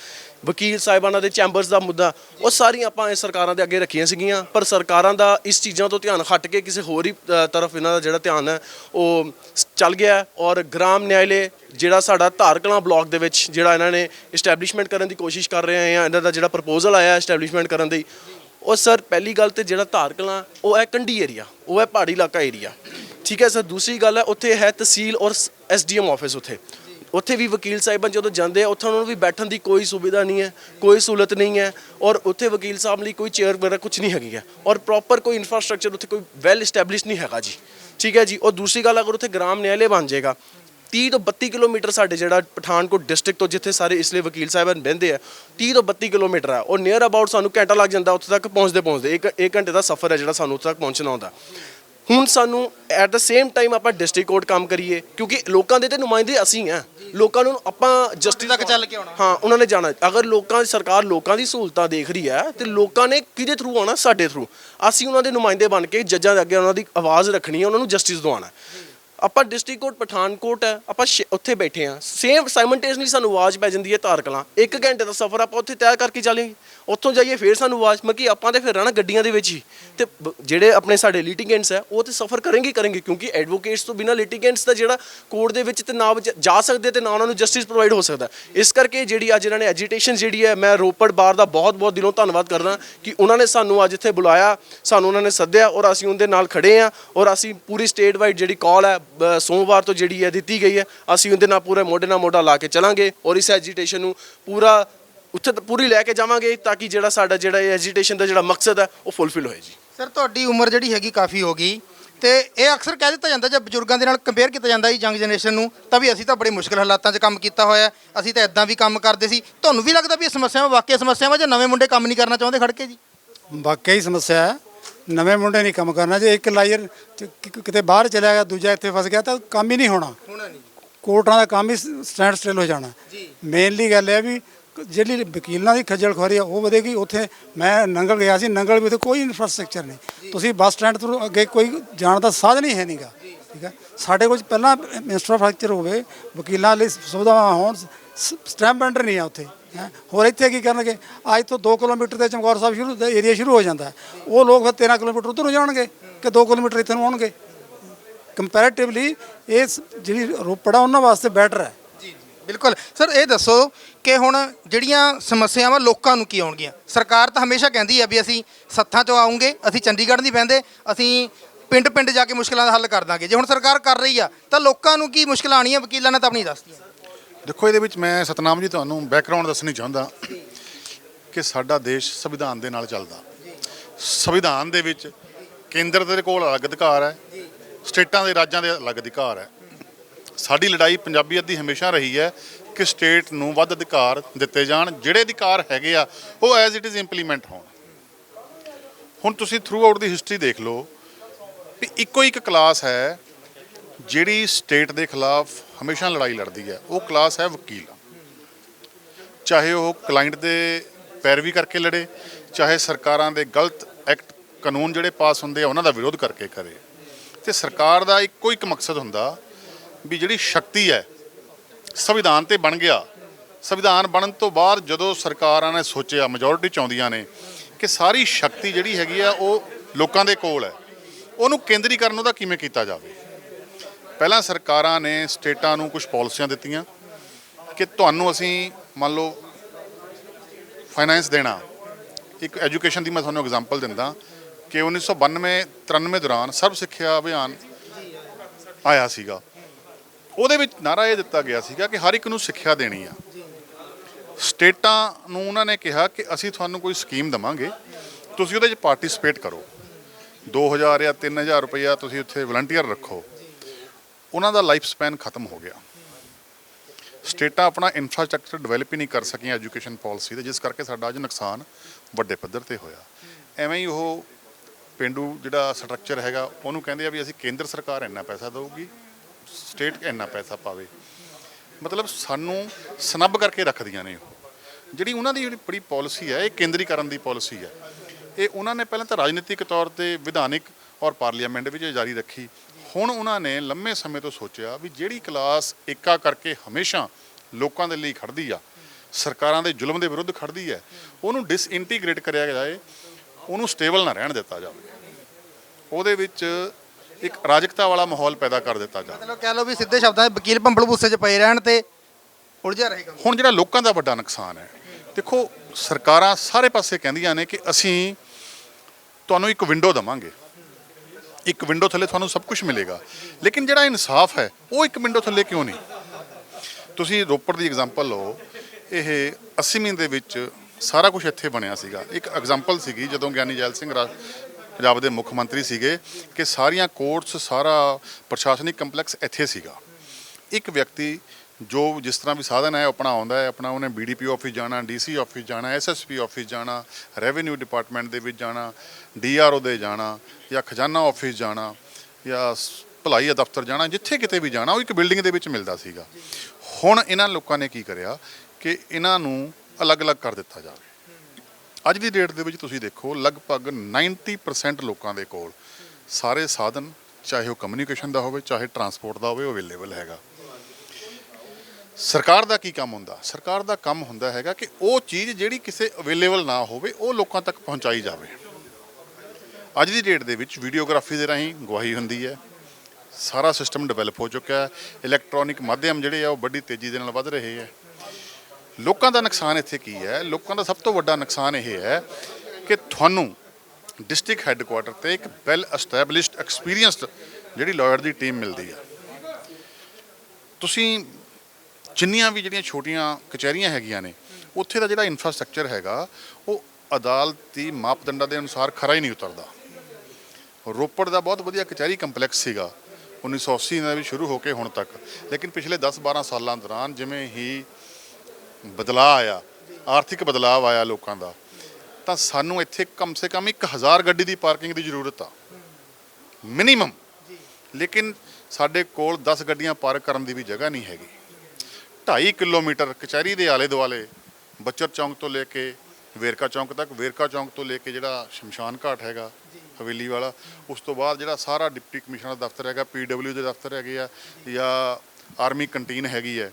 ਵਕੀਲ ਸਾਹਿਬਾਨਾਂ ਦੇ ਚੈਂਬਰਸ ਦਾ ਮੁੱਦਾ ਉਹ ਸਾਰੀਆਂ ਆਪਾਂ ਇਹ ਸਰਕਾਰਾਂ ਦੇ ਅੱਗੇ ਰੱਖੀਆਂ ਸੀਗੀਆਂ। ਪਰ ਸਰਕਾਰਾਂ ਦਾ ਇਸ ਚੀਜ਼ਾਂ ਤੋਂ ਧਿਆਨ ਹਟ ਕੇ ਕਿਸੇ ਹੋਰ ਹੀ ਅ, ਤਰਫ ਇਹਨਾਂ ਦਾ ਜਿਹੜਾ ਧਿਆਨ ਹੈ ਉਹ ਚੱਲ ਗਿਆ ਔਰ ਗ੍ਰਾਮ ਨਿਆਇਲੇ ਜਿਹੜਾ ਸਾਡਾ ਧਾਰਕਲਾਂ ਬਲਾਕ ਦੇ ਵਿੱਚ ਜਿਹੜਾ ਇਹਨਾਂ ਨੇ ਇਸਟੈਬਲਿਸ਼ਮੈਂਟ ਕਰਨ ਦੀ ਕੋਸ਼ਿਸ਼ ਕਰ ਰਹੇ ਆ ਇਹਨਾਂ ਦਾ ਜਿਹੜਾ ਪ੍ਰਪੋਜ਼ਲ ਆਇਆ ਇਸਟੈਬਲਿਸ਼ਮੈਂਟ ਕਰਨ ਦੀ ਉਹ ਸਰ, ਪਹਿਲੀ ਗੱਲ ਤੇ ਜਿਹੜਾ ਧਾਰਕਲਾਂ ਉਹ ਹੈ ਕੰਢੀ ਏਰੀਆ ਉਹ ਹੈ ਪਹਾੜੀ ਇਲਾਕਾ ਏਰੀਆ ਠੀਕ ਹੈ ਸਰ, ਦੂਸਰੀ ਗੱਲ ਹੈ, ਉੱਥੇ ਹੈ ਤਹਿਸੀਲ ਔਰ ਐਸਡੀਐਮ ਆਫਿਸ ਉੱਥੇ। ਉੱਥੇ ਵੀ ਵਕੀਲ ਸਾਹਿਬਾਨ ਜਦੋਂ ਜਾਂਦੇ ਆ, ਉੱਥੇ ਉਹਨਾਂ ਨੂੰ ਵੀ ਬੈਠਣ ਦੀ ਕੋਈ ਸੁਵਿਧਾ ਨਹੀਂ ਹੈ, ਕੋਈ ਸਹੂਲਤ ਨਹੀਂ ਹੈ, ਔਰ ਉੱਥੇ ਵਕੀਲ ਸਾਹਿਬ ਲਈ ਕੋਈ ਚੇਅਰ ਵਗੈਰਾ ਕੁਝ ਨਹੀਂ ਹੈਗੀ ਹੈ। ਔਰ ਪ੍ਰੋਪਰ ਕੋਈ ਇਨਫਰਾਸਟ੍ਰਕਚਰ ਉੱਥੇ ਕੋਈ ਵੈਲ ਐਸਟੈਬਲਿਸ਼ ਨਹੀਂ ਹੈਗਾ ਜੀ। ਠੀਕ ਹੈ ਜੀ, ਔਰ ਦੂਸਰੀ ਗੱਲ, ਅਗਰ ਉੱਥੇ ਗ੍ਰਾਮ ਨਿਆਲੇ ਬਣ ਜਾਏਗਾ 30 ਤੋਂ 32 ਕਿਲੋਮੀਟਰ ਸਾਡੇ ਜਿਹੜਾ ਪਠਾਨਕੋਟ ਡਿਸਟ੍ਰਿਕਟ ਤੋਂ ਜਿੱਥੇ ਸਾਰੇ ਇਸ ਲਈ ਵਕੀਲ ਸਾਹਿਬਾਨ ਬਹਿੰਦੇ ਆ 30 ਤੋਂ 32 ਕਿਲੋਮੀਟਰ ਹੈ ਔਰ ਨੀਅਰ ਅਬਾਊਟ ਸਾਨੂੰ ਘੰਟਾ ਲੱਗ ਜਾਂਦਾ ਉੱਥੇ ਤੱਕ ਪਹੁੰਚਦੇ ਪਹੁੰਚਦੇ। ਇੱਕ ਇੱਕ ਘੰਟੇ ਦਾ ਸਫ਼ਰ ਹੈ ਜਿਹੜਾ ਸਾਨੂੰ ਉੱਥੇ ਤੱਕ ਪਹੁੰਚਣਾ ਹੁੰਦਾ ਹੁਣ ਸਾਨੂੰ ਐਟ ਦਾ ਸੇਮ ਟਾਈਮ ਆਪਾਂ ਡਿਸਟ੍ਰਿਕਟ ਕੋਰਟ ਕੰਮ ਕਰੀਏ ਕਿਉਂਕਿ ਲੋਕਾਂ ਦੇ ਤੇ ਨੁਮਾਇੰਦੇ ਅਸੀਂ ਆ। ਲੋਕਾਂ ਨੂੰ ਆਪਾਂ ਜਸਟਿਸ ਤੱਕ ਚੱਲ ਕੇ ਆਉਣਾ। ਹਾਂ ਉਹਨਾਂ ਨੇ ਜਾਣਾ। ਅਗਰ ਲੋਕਾਂ ਸਰਕਾਰ ਲੋਕਾਂ ਦੀ ਸਹੂਲਤਾਂ ਦੇਖ ਰਹੀ ਹੈ ਤੇ ਲੋਕਾਂ ਨੇ ਕਿਹਦੇ ਥਰੂ ਆਉਣਾ? ਸਾਡੇ ਥਰੂ ਅਸੀਂ ਉਹਨਾਂ ਦੇ ਨੁਮਾਇੰਦੇ ਬਣ ਕੇ ਜੱਜਾਂ ਦੇ ਅੱਗੇ ਉਹਨਾਂ ਦੀ ਆਵਾਜ਼ ਰੱਖਣੀ ਹੈ ਉਹਨਾਂ ਨੂੰ ਜਸਟਿਸ ਦਿਵਾਉਣਾ। ਆਪਾਂ ਡਿਸਟ੍ਰਿਕਟ ਕੋਰਟ ਪਠਾਨਕੋਟ ਹੈ, ਆਪਾਂ ਸ਼ੇ ਉੱਥੇ ਬੈਠੇ ਆ ਸੇਮ ਸਾਈਮਲਟੇਸਲੀ ਸਾਨੂੰ ਆਵਾਜ਼ ਪੈ ਜਾਂਦੀ ਹੈ ਧਾਰਕਲਾਂ ਇੱਕ ਘੰਟੇ ਦਾ ਸਫ਼ਰ ਆਪਾਂ ਉੱਥੇ ਤੈਅ ਕਰਕੇ ਚੱਲਾਂਗੇ ਉੱਥੋਂ ਜਾਈਏ, ਫੇਰ ਸਾਨੂੰ ਆਵਾਜ਼, ਮਤਲਬ ਕਿ ਆਪਾਂ ਤੇ ਫਿਰ ਰਹਿਣਾ ਗੱਡੀਆਂ ਦੇ ਵਿੱਚ ਹੀ। ਤੇ ਬ- ਜਿਹੜੇ ਆਪਣੇ ਸਾਡੇ ਲਿਟੀਗੈਂਟਸ ਹੈ, ਉਹ ਤੇ ਸਫ਼ਰ ਕਰਨਗੇ ਹੀ ਕਰਨਗੇ, ਕਿਉਂਕਿ ਐਡਵੋਕੇਟਸ ਤੋਂ ਬਿਨਾ ਲਿਟੀਗੈਂਟਸ ਦਾ ਜਿਹੜਾ ਕੋਰਟ ਦੇ ਵਿੱਚ ਤੇ ਨਾ ਵਿੱਚ ਜਾ ਸਕਦੇ ਤੇ ਨਾ ਉਹਨਾਂ ਨੂੰ ਜਸਟਿਸ ਪ੍ਰੋਵਾਈਡ ਹੋ ਸਕਦਾ। ਇਸ ਕਰਕੇ ਜਿਹੜੀ ਅੱਜ ਇਹਨਾਂ ਨੇ ਐਜੀਟੇਸ਼ਨ ਜਿਹੜੀ ਹੈ, ਮੈਂ ਰੋਪੜ ਬਾਰ ਦਾ ਬਹੁਤ ਬਹੁਤ ਦਿਲੋਂ ਧੰਨਵਾਦ ਕਰਦਾ ਕਿ ਉਹਨਾਂ ਨੇ ਸਾਨੂੰ ਅੱਜ ਇੱਥੇ ਬੁਲਾਇਆ, ਸਾਨੂੰ ਉਹਨਾਂ ਨੇ ਸੱਦਿਆ ਔਰ ਅਸੀਂ ਉਹਦੇ ਨਾਲ ਖੜੇ ਆ ਔਰ ਅਸੀਂ ਪੂਰੀ ਸਟੇਟ ਵਾਈਡ ਜਿਹੜੀ ਕਾਲ ਹੈ ਬ- ਸੋਮਵਾਰ ਤੋਂ ਜਿਹੜੀ ਹੈ ਦਿੱਤੀ ਗਈ ਹੈ। ਅਸੀਂ ਉਹਦੇ ਨਾਲ ਪੂਰੇ ਮੋਢੇ ਨਾਲ ਮੋਢਾ ਲਾ ਕੇ ਚੱਲਾਂਗੇ ਔਰ ਇਸ ਐਜੀਟੇਸ਼ਨ ਨੂੰ ਪੂਰਾ ਉੱਥੇ ਤੱਕ ਪੂਰੀ ਲੈ ਕੇ ਜਾਵਾਂਗੇ ਤਾਂ ਕਿ ਜਿਹੜਾ ਸਾਡਾ ਜਿਹੜਾ ਇਹ ਐਜੀਟੇਸ਼ਨ ਦਾ ਜਿਹੜਾ ਮਕਸਦ ਹੈ ਉਹ ਫੁੱਲਫਿਲ ਹੋਏ ਜੀ। ਸਰ ਤੁਹਾਡੀ ਉਮਰ ਜਿਹੜੀ ਹੈਗੀ ਕਾਫੀ ਹੋ ਗਈ ਤੇ ਇਹ ਅਕਸਰ ਕਹਿ ਦਿੱਤਾ ਜਾਂਦਾ ਜੇ ਬਜ਼ੁਰਗਾਂ ਦੇ ਨਾਲ ਕੰਪੇਅਰ ਕੀਤਾ ਜਾਂਦਾ ਹੈ ਯੰਗ ਜਨਰੇਸ਼ਨ ਨੂੰ ਤਾਂ ਵੀ ਅਸੀਂ ਤਾਂ ਬੜੇ ਮੁਸ਼ਕਲ ਹਾਲਾਤਾਂ 'ਚ ਕੰਮ ਕੀਤਾ ਹੋਇਆ ਹੈ, ਅਸੀਂ ਤਾਂ ਇਦਾਂ ਵੀ ਕੰਮ ਕਰਦੇ ਸੀ। ਤੁਹਾਨੂੰ ਵੀ ਲੱਗਦਾ ਵੀ ਇਹ ਸਮੱਸਿਆਵਾਂ ਵਾਕਿਆ ਸਮੱਸਿਆਵਾਂ ਜਾਂ ਨਵੇਂ ਮੁੰਡੇ ਕੰਮ ਨਹੀਂ ਕਰਨਾ ਚਾਹੁੰਦੇ ਖੜ ਕੇ ਜੀ? ਵਾਕਿਆ ਹੀ ਸਮੱਸਿਆ ਹੈ। ਨਵੇਂ ਮੁੰਡੇ ਨਹੀਂ ਕੰਮ ਕਰਨਾ। ਜੇ ਇੱਕ ਲਾਇਰ ਕਿਤੇ ਬਾਹਰ ਚਲਾ ਗਿਆ ਦੂਜਾ ਇੱਥੇ ਫਸ ਗਿਆ ਤਾਂ ਕੰਮ ਹੀ ਨਹੀਂ ਹੋਣਾ। ਹੋਣਾ ਨਹੀਂ। ਕੋਰਟਾਂ ਦਾ ਕੰਮ ਹੀ ਸਟੈਂਡ ਸਟਿਲ ਹੋ ਜਾਣਾ। ਮੇਨਲੀ ਗੱਲ ਇਹ ਵੀ ਜਿਹੜੀ ਵਕੀਲਾਂ ਦੀ ਖੱਜਲ ਖੁਆਰੀ ਆ ਉਹ ਵਧੇਗੀ। ਉੱਥੇ ਮੈਂ ਨੰਗਲ ਗਿਆ ਸੀ ਨੰਗਲ ਵਿੱਚ ਕੋਈ ਇਨਫਰਾਸਟ੍ਰਕਚਰ ਨਹੀਂ। ਤੁਸੀਂ ਬੱਸ ਸਟੈਂਡ ਤੋਂ ਅੱਗੇ ਕੋਈ ਜਾਣ ਦਾ ਸਾਧਨ ਹੀ ਹੈ ਨਹੀਂਗਾ ਠੀਕ ਹੈ ਸਾਡੇ ਕੋਲ ਪਹਿਲਾਂ ਇਨਫਰਾਸਟ੍ਰਕਚਰ ਹੋਵੇ ਵਕੀਲਾਂ ਲਈ ਸੁਵਿਧਾਵਾਂ ਹੋਣ ਸਟੈਂਪ ਬੈਂਡਰ ਨਹੀਂ ਆ ਉੱਥੇ। ਹੈਂ? ਹੋਰ ਇੱਥੇ ਕੀ ਕਰਨਗੇ? ਅੱਜ ਤੋਂ 2 ਕਿਲੋਮੀਟਰ ਤੇ ਚਮਕੌਰ ਸਾਹਿਬ ਸ਼ੁਰੂ ਦਾ ਏਰੀਆ ਸ਼ੁਰੂ ਹੋ ਜਾਂਦਾ। ਹੈ। ਉਹ ਲੋਕ ਫਿਰ 13 ਕਿਲੋਮੀਟਰ ਉੱਧਰੋਂ ਜਾਣਗੇ ਕਿ 2 ਕਿਲੋਮੀਟਰ ਇੱਥੇ ਨੂੰ ਆਉਣਗੇ। ਕੰਪੈਰੀਟਿਵਲੀ ਇਹ ਸ- ਜਿਹੜੀ ਰੋਪੜਾ ਉਹਨਾਂ ਵਾਸਤੇ ਬੈਟਰ ਹੈ। ਜੀ ਬਿਲਕੁਲ। ਸਰ, ਇਹ ਦੱਸੋ ਕਿ ਹੁਣ ਜਿਹੜੀਆਂ ਸਮੱਸਿਆਵਾਂ ਲੋਕਾਂ ਨੂੰ ਕੀ ਆਉਣਗੀਆਂ? ਸਰਕਾਰ ਤਾਂ ਹਮੇਸ਼ਾ ਕਹਿੰਦੀ ਹੈ ਵੀ ਅਸੀਂ ਸੱਥਾਂ 'ਚੋਂ ਆਉਂਗੇ, ਅਸੀਂ ਚੰਡੀਗੜ੍ਹ ਨਹੀਂ ਬਹਿੰਦੇ ਅਸੀਂ ਪਿੰਡ ਪਿੰਡ ਜਾ ਕੇ ਮੁਸ਼ਕਲਾਂ ਦਾ ਹੱਲ ਕਰ ਦਾਂਗੇ। ਜੇ ਹੁਣ ਸਰਕਾਰ ਕਰ ਰਹੀ ਆ, ਤਾਂ ਲੋਕਾਂ ਨੂੰ ਕੀ ਮੁਸ਼ਕਲਾਂ ਆਣੀਆਂ ਵਕੀਲਾਂ ਨੇ ਤਾਂ ਆਪਣੀ ਦੱਸਤੀਆਂ ਦੇਖੋ, ਇਹਦੇ ਵਿੱਚ ਮੈਂ ਸਤਨਾਮ ਜੀ ਤੁਹਾਨੂੰ ਬੈਕਗ੍ਰਾਉਂਡ ਦੱਸਣੀ ਚਾਹੁੰਦਾ ਕਿ ਸਾਡਾ ਦੇਸ਼ ਸੰਵਿਧਾਨ ਦੇ ਨਾਲ ਚੱਲਦਾ। ਸੰਵਿਧਾਨ ਦੇ ਵਿੱਚ ਕੇਂਦਰ ਦੇ ਕੋਲ ਅਲੱਗ ਅਧਿਕਾਰ ਹੈ, ਸਟੇਟਾਂ ਦੇ ਰਾਜਾਂ ਦੇ ਅਲੱਗ ਅਧਿਕਾਰ ਹੈ। ਸਾਡੀ ਲੜਾਈ ਪੰਜਾਬੀਅਤ ਦੀ ਹਮੇਸ਼ਾ ਰਹੀ ਹੈ ਕਿ ਸਟੇਟ ਨੂੰ ਵੱਧ ਅਧਿਕਾਰ ਦਿੱਤੇ ਜਾਣ, ਜਿਹੜੇ ਅਧਿਕਾਰ ਹੈਗੇ ਆ, ਉਹ ਐਜ਼ ਇਟ ਇਜ਼ ਇੰਪਲੀਮੈਂਟ ਹੋਣ। ਹੁਣ ਤੁਸੀਂ ਥਰੂ ਆਊਟ ਦੀ ਹਿਸਟਰੀ ਦੇਖ ਲਓ ਵੀ ਇੱਕੋ ਇੱਕ ਕਲਾਸ ਹੈ ਜਿਹੜੀ ਸਟੇਟ ਦੇ ਖਿਲਾਫ ਹਮੇਸ਼ਾ ਲੜਾਈ ਲੜਦੀ ਹੈ, ਉਹ ਕਲਾਸ ਹੈ ਵਕੀਲ। ਚਾਹੇ ਉਹ ਕਲਾਇੰਟ ਦੇ ਪੈਰਵੀ ਕਰਕੇ ਲੜੇ, ਚਾਹੇ ਸਰਕਾਰਾਂ ਦੇ ਗਲਤ ਐਕਟ ਕਾਨੂੰਨ ਜਿਹੜੇ ਪਾਸ ਹੁੰਦੇ ਆ, ਉਹਨਾਂ ਦਾ ਵਿਰੋਧ ਕਰਕੇ ਕਰੇ। ਤੇ ਸਰਕਾਰ ਦਾ ਇੱਕੋ ਇੱਕ ਮਕਸਦ ਹੁੰਦਾ ਵੀ ਜਿਹੜੀ ਸ਼ਕਤੀ ਹੈ, ਸੰਵਿਧਾਨ ਤੇ ਬਣ ਗਿਆ। ਸੰਵਿਧਾਨ ਬਣਨ ਤੋਂ ਬਾਅਦ ਜਦੋਂ ਸਰਕਾਰਾਂ ਨੇ ਸੋਚਿਆ ਮੈਜੋਰਿਟੀ ਚ ਆਉਂਦੀਆਂ ਨੇ ਕਿ ਸਾਰੀ ਸ਼ਕਤੀ ਜਿਹੜੀ ਹੈਗੀ ਆ, ਉਹ ਲੋਕਾਂ ਦੇ ਕੋਲ ਹੈ। ਉਹਨੂੰ ਕੇਂਦਰੀਕਰਨ ਉਹਦਾ ਕਿਵੇਂ ਕੀਤਾ ਜਾਵੇ? ਪਹਿਲਾਂ ਸਰਕਾਰਾਂ ਨੇ ਸਟੇਟਾਂ ਨੂੰ ਕੁਝ ਪਾਲਿਸੀਆਂ ਦਿੱਤੀਆਂ ਕਿ ਤੁਹਾਨੂੰ ਅਸੀਂ ਮੰਨ ਲਓ ਫਾਈਨੈਂਸ ਦੇਣਾ। ਇੱਕ ਐਜੂਕੇਸ਼ਨ ਦੀ ਮੈਂ ਤੁਹਾਨੂੰ ਐਗਜ਼ਾਮਪਲ ਦਿੰਦਾ ਕਿ 1992 93 ਦੌਰਾਨ ਸਰਵ ਸਿੱਖਿਆ ਅਭਿਆਨ ਆਇਆ ਸੀਗਾ। ਉਹਦੇ ਵਿੱਚ ਨਾਰਾ ਇਹ ਦਿੱਤਾ ਗਿਆ ਸੀਗਾ ਕਿ ਹਰ ਇੱਕ ਨੂੰ ਸਿੱਖਿਆ ਦੇਣੀ ਆ। ਸਟੇਟਾਂ ਨੂੰ ਉਹਨਾਂ ਨੇ ਕਿਹਾ ਕਿ ਅਸੀਂ ਤੁਹਾਨੂੰ ਕੋਈ ਸਕੀਮ ਦਵਾਂਗੇ, ਤੁਸੀਂ ਉਹਦੇ 'ਚ ਪਾਰਟਿਸਿਪੇਟ ਕਰੋ। 2000 ਜਾਂ 3000 ਰੁਪਇਆ ਤੁਸੀਂ ਉੱਥੇ ਵਲੰਟੀਅਰ ਰੱਖੋ। ਉਹਨਾਂ ਦਾ ਲਾਈਫ ਸਪੈਨ ਖਤਮ ਹੋ ਗਿਆ। ਸਟੇਟਾਂ ਆਪਣਾ ਇਨਫਰਾਸਟ੍ਰਕਚਰ ਡਿਵੈਲਪ ਹੀ ਨਹੀਂ ਕਰ ਸਕੀਆਂ ਐਜੂਕੇਸ਼ਨ ਪਾਲਿਸੀ ਦੇ, ਜਿਸ ਕਰਕੇ ਸਾਡਾ ਅੱਜ ਨੁਕਸਾਨ ਵੱਡੇ ਪੱਧਰ ਤੇ ਹੋਇਆ। ਐਵੇਂ ਹੀ ਉਹ ਪਿੰਡੂ ਜਿਹੜਾ ਸਟਰਕਚਰ ਹੈਗਾ, ਉਹਨੂੰ ਕਹਿੰਦੇ ਆ ਵੀ ਅਸੀਂ ਕੇਂਦਰ ਸਰਕਾਰ ਇੰਨਾ ਪੈਸਾ ਦੇਊਗੀ ਸਟੇਟ ਇੰਨਾ ਪੈਸਾ ਪਾਵੇ। ਮਤਲਬ ਸਾਨੂੰ ਸਨੱਬ ਕਰਕੇ ਰੱਖਦੀਆਂ ਨੇ ਉਹ। ਜਿਹੜੀ ਉਹਨਾਂ ਦੀ ਜਿਹੜੀ ਬੜੀ ਪਾਲਿਸੀ ਹੈ, ਇਹ ਕੇਂਦਰੀਕਰਨ ਦੀ ਪਾਲਿਸੀ ਹੈ। ਇਹ ਉਹਨਾਂ ਨੇ ਪਹਿਲਾਂ ਤਾਂ ਰਾਜਨੀਤਿਕ ਤੌਰ ਤੇ ਵਿਧਾਨਿਕ ਔਰ ਪਾਰਲੀਮੈਂਟ ਵਿੱਚ ਜਾਰੀ ਰੱਖੀ। ਹੁਣ ਉਹਨਾਂ ਨੇ ਲੰਮੇ ਸਮੇਂ ਤੋਂ ਸੋਚਿਆ ਵੀ ਜਿਹੜੀ ਕਲਾਸ ਏਕਾ ਕਰਕੇ ਹਮੇਸ਼ਾ ਲੋਕਾਂ ਦੇ ਲਈ ਖੜਦੀ ਆ ਸਰਕਾਰਾਂ ਦੇ ਜ਼ੁਲਮ ਦੇ ਵਿਰੁੱਧ ਖੜਦੀ ਹੈ ਉਹਨੂੰ ਡਿਸਇੰਟੀਗ੍ਰੇਟ ਕਰਿਆ ਜਾਏ ਉਹਨੂੰ ਸਟੇਬਲ ਨਾ ਰਹਿਣ ਦਿੱਤਾ ਜਾਵੇ। ਉਹਦੇ ਵਿੱਚ ਇੱਕ ਅਰਾਜਕਤਾ ਵਾਲਾ ਮਾਹੌਲ ਪੈਦਾ ਕਰ ਦਿੱਤਾ ਜਾਵੇ। ਮਤਲਬ ਕਹਿ ਲਓ ਵੀ ਸਿੱਧੇ ਸ਼ਬਦਾਂ 'ਚ ਵਕੀਲ ਭੰਬਲ ਭੂਸੇ 'ਚ ਪਏ ਰਹਿਣ ਤੇ ਉਲਝਿਆ ਰਹੇਗਾ ਹੁਣ ਜਿਹੜਾ ਲੋਕਾਂ ਦਾ ਵੱਡਾ ਨੁਕਸਾਨ ਹੈ ਦੇਖੋ ਸਰਕਾਰਾਂ ਸਾਰੇ ਪਾਸੇ ਕਹਿੰਦੀਆਂ ਨੇ ਕਿ ਅਸੀਂ ਤੁਹਾਨੂੰ ਇੱਕ ਵਿੰਡੋ ਦਵਾਂਗੇ। ਇੱਕ ਵਿੰਡੋ ਥੱਲੇ ਤੁਹਾਨੂੰ ਸਭ ਕੁਝ ਮਿਲੇਗਾ। ਲੇਕਿਨ ਜਿਹੜਾ ਇਨਸਾਫ ਹੈ, ਉਹ ਇੱਕ ਵਿੰਡੋ ਥੱਲੇ ਕਿਉਂ ਨਹੀਂ? ਤੁਸੀਂ ਰੋਪੜ ਦੀ ਐਗਜ਼ਾਮਪਲ ਲਓ। ਇਹ 80ਵੀਂ ਦੇ ਵਿੱਚ ਸਾਰਾ ਕੁਝ ਇੱਥੇ ਬਣਿਆ ਸੀਗਾ। ਇੱਕ ਐਗਜ਼ਾਮਪਲ ਸੀਗੀ, ਜਦੋਂ ਗਿਆਨੀ ਜੈਲ ਸਿੰਘ ਰਾ- ਪੰਜਾਬ ਦੇ ਮੁੱਖ ਮੰਤਰੀ ਸੀਗੇ ਕਿ ਸਾਰੀਆਂ ਕੋਰਟਸ ਸਾਰਾ ਪ੍ਰਸ਼ਾਸਨਿਕ ਕੰਪਲੈਕਸ ਇੱਥੇ ਸੀਗਾ। ਇੱਕ ਵਿਅਕਤੀ ਜੋ ਜਿਸ ਤਰ੍ਹਾਂ ਵੀ ਸਾਧਨ ਹੈ, ਉਹ ਆਪਣਾ ਆਉਂਦਾ ਹੈ। ਆਪਣਾ ਉਹਨੇ ਬੀਡੀਪੀ ਆਫਿਸ ਜਾਣਾ ਡੀਸੀ ਆਫਿਸ ਜਾਣਾ ਐਸਐਸਪੀ ਆਫਿਸ ਜਾਣਾ ਰੈਵਨਿਊ ਡਿਪਾਰਟਮੈਂਟ ਦੇ ਵਿੱਚ ਜਾਣਾ ਡੀਆਰਓ ਦੇ ਜਾਣਾ, ਜਾਂ ਖਜ਼ਾਨਾ ਆਫਿਸ ਜਾਣਾ, ਜਾਂ ਭਲਾਈ ਦਫ਼ਤਰ ਜਾਣਾ, ਜਿੱਥੇ ਕਿਤੇ ਵੀ ਜਾਣਾ, ਉਹ ਇੱਕ ਬਿਲਡਿੰਗ ਦੇ ਵਿੱਚ ਮਿਲਦਾ ਸੀਗਾ। ਹੁਣ ਇਹਨਾਂ ਲੋਕਾਂ ਨੇ ਕੀ ਕਰਿਆ ਕਿ ਇਹਨਾਂ ਨੂੰ ਅਲੱਗ-ਅਲੱਗ ਕਰ ਦਿੱਤਾ ਜਾਵੇ। ਅੱਜ ਦੀ ਡੇਟ ਦੇ ਵਿੱਚ ਤੁਸੀਂ ਦੇਖੋ, ਲਗਭਗ 90% ਲੋਕਾਂ ਦੇ ਕੋਲ ਸਾਰੇ ਸਾਧਨ, ਚਾਹੇ ਉਹ ਕਮਿਊਨੀਕੇਸ਼ਨ ਦਾ ਹੋਵੇ, ਚਾਹੇ ਟਰਾਂਸਪੋਰਟ ਦਾ ਹੋਵੇ, ਉਹ ਅਵੇਲੇਬਲ ਹੈਗਾ। ਸਰਕਾਰ ਦਾ ਕੀ ਕੰਮ ਹੁੰਦਾ? ਸਰਕਾਰ ਦਾ ਕੰਮ ਹੁੰਦਾ ਹੈਗਾ ਕਿ ਉਹ ਚੀਜ਼ ਜਿਹੜੀ ਕਿਸੇ ਅਵੇਲੇਬਲ ਨਾ ਹੋਵੇ, ਉਹ ਲੋਕਾਂ ਤੱਕ ਪਹੁੰਚਾਈ ਜਾਵੇ। ਅੱਜ ਦੀ ਡੇਟ ਦੇ ਵਿੱਚ ਵੀਡੀਓਗ੍ਰਾਫੀ ਦੇ ਰਾਹੀਂ ਗਵਾਹੀ ਹੁੰਦੀ ਹੈ। ਸਾਰਾ ਸਿਸਟਮ ਡਿਵੈਲਪ ਹੋ ਚੁੱਕਾ ਹੈ। ਇਲੈਕਟ੍ਰੋਨਿਕ ਮਾਧਿਅਮ ਜਿਹੜੇ ਆ, ਉਹ ਬੜੀ ਤੇਜ਼ੀ ਦੇ ਨਾਲ ਵੱਧ ਰਹੇ ਹੈ। ਲੋਕਾਂ ਦਾ ਨੁਕਸਾਨ ਇੱਥੇ ਕੀ ਹੈ? ਲੋਕਾਂ ਦਾ ਸਭ ਤੋਂ ਵੱਡਾ ਨੁਕਸਾਨ ਇਹ ਹੈ ਕਿ ਤੁਹਾਨੂੰ ਡਿਸਟ੍ਰਿਕਟ ਹੈੱਡਕੁਆਟਰ ਤੇ ਇੱਕ ਵੈਲ ਐਸਟੈਬਲਿਸ਼ਡ ਐਕਸਪੀਰੀਅੰਸਡ ਜਿਹੜੀ ਲਾਇਰ ਦੀ ਟੀਮ ਮਿਲਦੀ ਆ। ਤੁਸੀਂ ਜਿੰਨੀਆਂ ਵੀ ਜਿਹੜੀਆਂ ਛੋਟੀਆਂ ਕਚਹਿਰੀਆਂ ਹੈਗੀਆਂ ਨੇ, ਉੱਥੇ ਦਾ ਜਿਹੜਾ ਇਨਫਰਾਸਟ੍ਰਕਚਰ ਹੈਗਾ, ਉਹ ਅਦਾਲਤੀ ਮਾਪਦੰਡਾਂ ਦੇ ਅਨੁਸਾਰ ਖਰਾ ਹੀ ਨਹੀਂ ਉਤਰਦਾ। ਰੋਪੜ ਦਾ ਬਹੁਤ ਵਧੀਆ ਕਚਹਿਰੀ ਕੰਪਲੈਕਸ ਸੀਗਾ 1980 ਦਾ ਵੀ ਸ਼ੁਰੂ ਹੋ ਕੇ ਹੁਣ ਤੱਕ। ਲੇਕਿਨ ਪਿਛਲੇ 10-12 ਸਾਲਾਂ ਦੌਰਾਨ ਜਿਵੇਂ ਹੀ ਬਦਲਾਅ ਆਇਆ, ਆਰਥਿਕ ਬਦਲਾਅ ਆਇਆ ਲੋਕਾਂ ਦਾ, ਤਾਂ ਸਾਨੂੰ ਇੱਥੇ ਕਮ ਸੇ ਕਮ 1000 ਗੱਡੀ ਦੀ ਪਾਰਕਿੰਗ ਦੀ ਜ਼ਰੂਰਤ ਆ। ਮਿਨੀਮਮ। ਲੇਕਿਨ ਸਾਡੇ ਕੋਲ 10 ਗੱਡੀਆਂ ਪਾਰਕ ਕਰਨ ਦੀ ਵੀ ਜਗ੍ਹਾ ਨਹੀਂ ਹੈਗੀ। 2.5 ਕਿਲੋਮੀਟਰ ਕਚਹਿਰੀ ਦੇ ਆਲੇ ਦੁਆਲੇ ਬੱਚਰ ਚੌਂਕ ਤੋਂ ਲੈ ਕੇ ਵੇਰਕਾ ਚੌਂਕ ਤੱਕ। ਵੇਰਕਾ ਚੌਂਕ ਤੋਂ ਲੈ ਕੇ ਜਿਹੜਾ ਸ਼ਮਸ਼ਾਨ ਘਾਟ ਹੈਗਾ, ਹਵੇਲੀ ਵਾਲਾ, ਉਸ ਤੋਂ ਬਾਅਦ ਜਿਹੜਾ ਸਾਰਾ ਡਿਪਟੀ ਕਮਿਸ਼ਨਰ ਦਾ ਦਫ਼ਤਰ ਹੈਗਾ ਪੀਡਬਲਿਊ ਦੇ ਦਫ਼ਤਰ ਹੈਗੇ ਆ, ਜਾਂ ਆਰਮੀ ਕੰਟੀਨ ਹੈਗੀ ਹੈ।